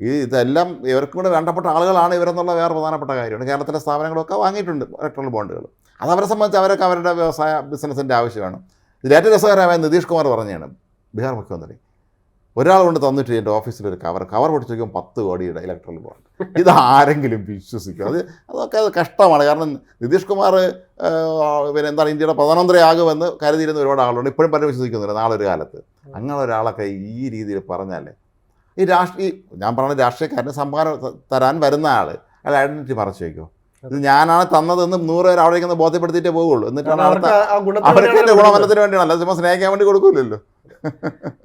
ഈ ഇതെല്ലാം ഇവർക്കും കൂടെ വേണ്ടപ്പെട്ട ആളുകളാണ് ഇവരെന്നുള്ള വേറെ പ്രധാനപ്പെട്ട കാര്യമാണ്. കേരളത്തിലെ സ്ഥാപനങ്ങളൊക്കെ വാങ്ങിയിട്ടുണ്ട് ഇലക്ട്രോണിക് ബോണ്ടുകൾ. അത് അവരെ സംബന്ധിച്ച് അവരൊക്കെ അവരുടെ വ്യവസായ ബിസിനസ്സിന്റെ ആവശ്യമാണ്. ഇതിൽ ഏറ്റവും രസകരമായ നിതീഷ് കുമാർ പറഞ്ഞാണ് ബീഹാർ മുഖ്യമന്ത്രി. ഒരാൾ കൊണ്ട് തന്നിട്ട് എന്റെ ഓഫീസിൽ ഒരു കവർ കവർ പൊടിച്ചേക്കും പത്ത് കോടിയുടെ ഇലക്ട്രൽ ബോണ്ട് ഇത് ആരെങ്കിലും വിശ്വസിക്കും. അത് അതൊക്കെ അത് കഷ്ടമാണ്. കാരണം നിതീഷ് കുമാർ പിന്നെ എന്താണ് ഇന്ത്യയുടെ പ്രധാനമന്ത്രിയാകുമെന്ന് കരുതിയിരുന്ന ഒരുപാട് ആളുണ്ട്. ഇപ്പോഴും പലരും വിശ്വസിക്കുന്നുണ്ട്. നാളെ ഒരു കാലത്ത്. അങ്ങനെ ഒരാളൊക്കെ ഈ രീതിയിൽ പറഞ്ഞാലേ ഈ രാഷ്ട്രീയ ഞാൻ പറഞ്ഞ രാഷ്ട്രീയക്കാരന് സംഭാവന തരാൻ വരുന്ന ആൾ അയാൾ ഐഡന്റിറ്റി മറച്ചു വയ്ക്കും ഇത് ഞാനാണ് തന്നതെന്ന് നൂറ് പേര് അവിടെ ഇരിക്കുന്നത് ബോധ്യപ്പെടുത്തിയിട്ടേ പോകുള്ളൂ എന്നിട്ടാണ് അവർക്ക് ഗുണത്തിന് അവർക്ക് വേണ്ടിയാണ് അല്ല ചുമ്മാ സ്നേഹിക്കാൻ വേണ്ടി കൊടുക്കൂലല്ലോ.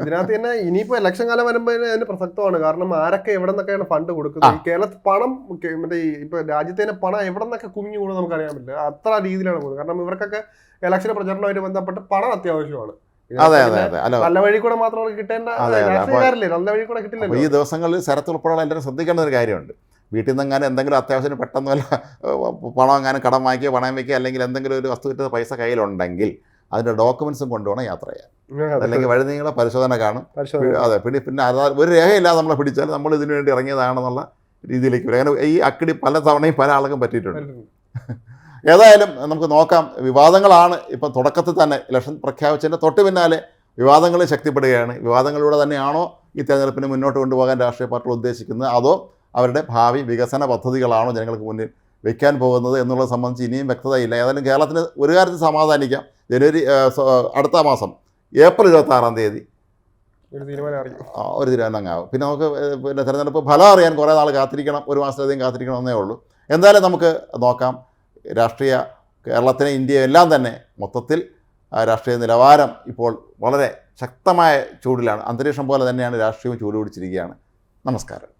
ഇതിനകത്ത് തന്നെ ഇനിയിപ്പോ ഇലക്ഷൻ കാലം വരുമ്പോൾ അതിന് പ്രസക്തമാണ്. കാരണം ആരൊക്കെ എവിടെ നിന്നൊക്കെയാണ് ഫണ്ട് കൊടുക്കുന്നത്? ഈ കേരളത്തിൽ പണം മറ്റേ ഇപ്പൊ രാജ്യത്തിന്റെ പണം എവിടെ നിന്നൊക്കെ കുഞ്ഞു കൂടും നമുക്ക് അറിയാൻ പറ്റില്ല. അത്ര രീതിയിലാണ് പോകുന്നത്. കാരണം ഇവർക്കൊക്കെ ഇലക്ഷൻ പ്രചരണവുമായിട്ട് ബന്ധപ്പെട്ട് പണം അത്യാവശ്യമാണ്. അതെ അതെ അതെ. അല്ല. നല്ല വഴി കൂടെ മാത്രം അവർക്ക് കിട്ടേണ്ട നല്ല വഴി കൂടെ കിട്ടില്ല ഈ ദിവസങ്ങളിൽ ശരത്ത് ഉൾപ്പെടെയുള്ള എല്ലാവരും ശ്രദ്ധിക്കേണ്ട ഒരു കാര്യമുണ്ട്. വീട്ടിൽ നിന്ന് എങ്ങാനും എന്തെങ്കിലും അത്യാവശ്യത്തിന് പെട്ടെന്ന് വല്ല പണം എങ്ങാനും കടം വാങ്ങിക്കുക പണയം വയ്ക്കുക അല്ലെങ്കിൽ എന്തെങ്കിലും ഒരു വസ്തു വിറ്റ പൈസ കയ്യിലുണ്ടെങ്കിൽ അതിന്റെ ഡോക്യുമെൻസും കൊണ്ടുപോകണം യാത്ര ചെയ്യാൻ. അല്ലെങ്കിൽ വഴി നിങ്ങളെ പരിശോധന കാണും. അതെ പിന്നെ പിന്നെ അതാ- ഒരു രേഖയില്ലാതെ നമ്മളെ പിടിച്ചാൽ നമ്മൾ ഇതിനു വേണ്ടി ഇറങ്ങിയതാണെന്നുള്ള രീതിയിലേക്ക് വരും. അങ്ങനെ ഈ അക്കിടി പല തവണയും പല ആൾക്കും പറ്റിയിട്ടുണ്ട്. <laughs> ഏതായാലും നമുക്ക് നോക്കാം. വിവാദങ്ങളാണ് ഇപ്പം തുടക്കത്തിൽ തന്നെ ഇലക്ഷൻ പ്രഖ്യാപിച്ചതിന്റെ തൊട്ട് പിന്നാലെ വിവാദങ്ങൾ ശക്തിപ്പെടുകയാണ്. വിവാദങ്ങളിലൂടെ തന്നെയാണോ ഈ തെരഞ്ഞെടുപ്പിന് മുന്നോട്ട് കൊണ്ടുപോകാൻ രാഷ്ട്രീയ പാർട്ടികൾ ഉദ്ദേശിക്കുന്നത്? അതോ അവരുടെ ഭാവി വികസന പദ്ധതികളാണോ ജനങ്ങൾക്ക് മുന്നിൽ വയ്ക്കാൻ പോകുന്നത് എന്നുള്ളത് സംബന്ധിച്ച് ഇനിയും വ്യക്തതയില്ല. ഏതായാലും കേരളത്തിന് ഒരു കാര്യത്തിൽ സമാധാനിക്കാം. ജനുവരി അടുത്ത മാസം ഏപ്രിൽ ഇരുപത്തി ആറാം തീയതി. ഒരു തീരുമാനം അറിയും ആ, ഒരു തീരുമാനം അങ്ങാവും പിന്നെ നമുക്ക് പിന്നെ തിരഞ്ഞെടുപ്പ് ഫലം അറിയാൻ കുറേ നാൾ കാത്തിരിക്കണം. ഒരു മാസത്തിലധികം കാത്തിരിക്കണമെന്നേ ഉള്ളൂ. എന്തായാലും നമുക്ക് നോക്കാം. രാഷ്ട്രീയ കേരളത്തിനെ ഇന്ത്യയെ എല്ലാം തന്നെ മൊത്തത്തിൽ രാഷ്ട്രീയ നിലവാരം ഇപ്പോൾ വളരെ ശക്തമായ ചൂടിലാണ്. അന്തരീക്ഷം പോലെ തന്നെയാണ് രാഷ്ട്രീയവും ചൂട് പിടിച്ചിരിക്കുകയാണ്. നമസ്കാരം.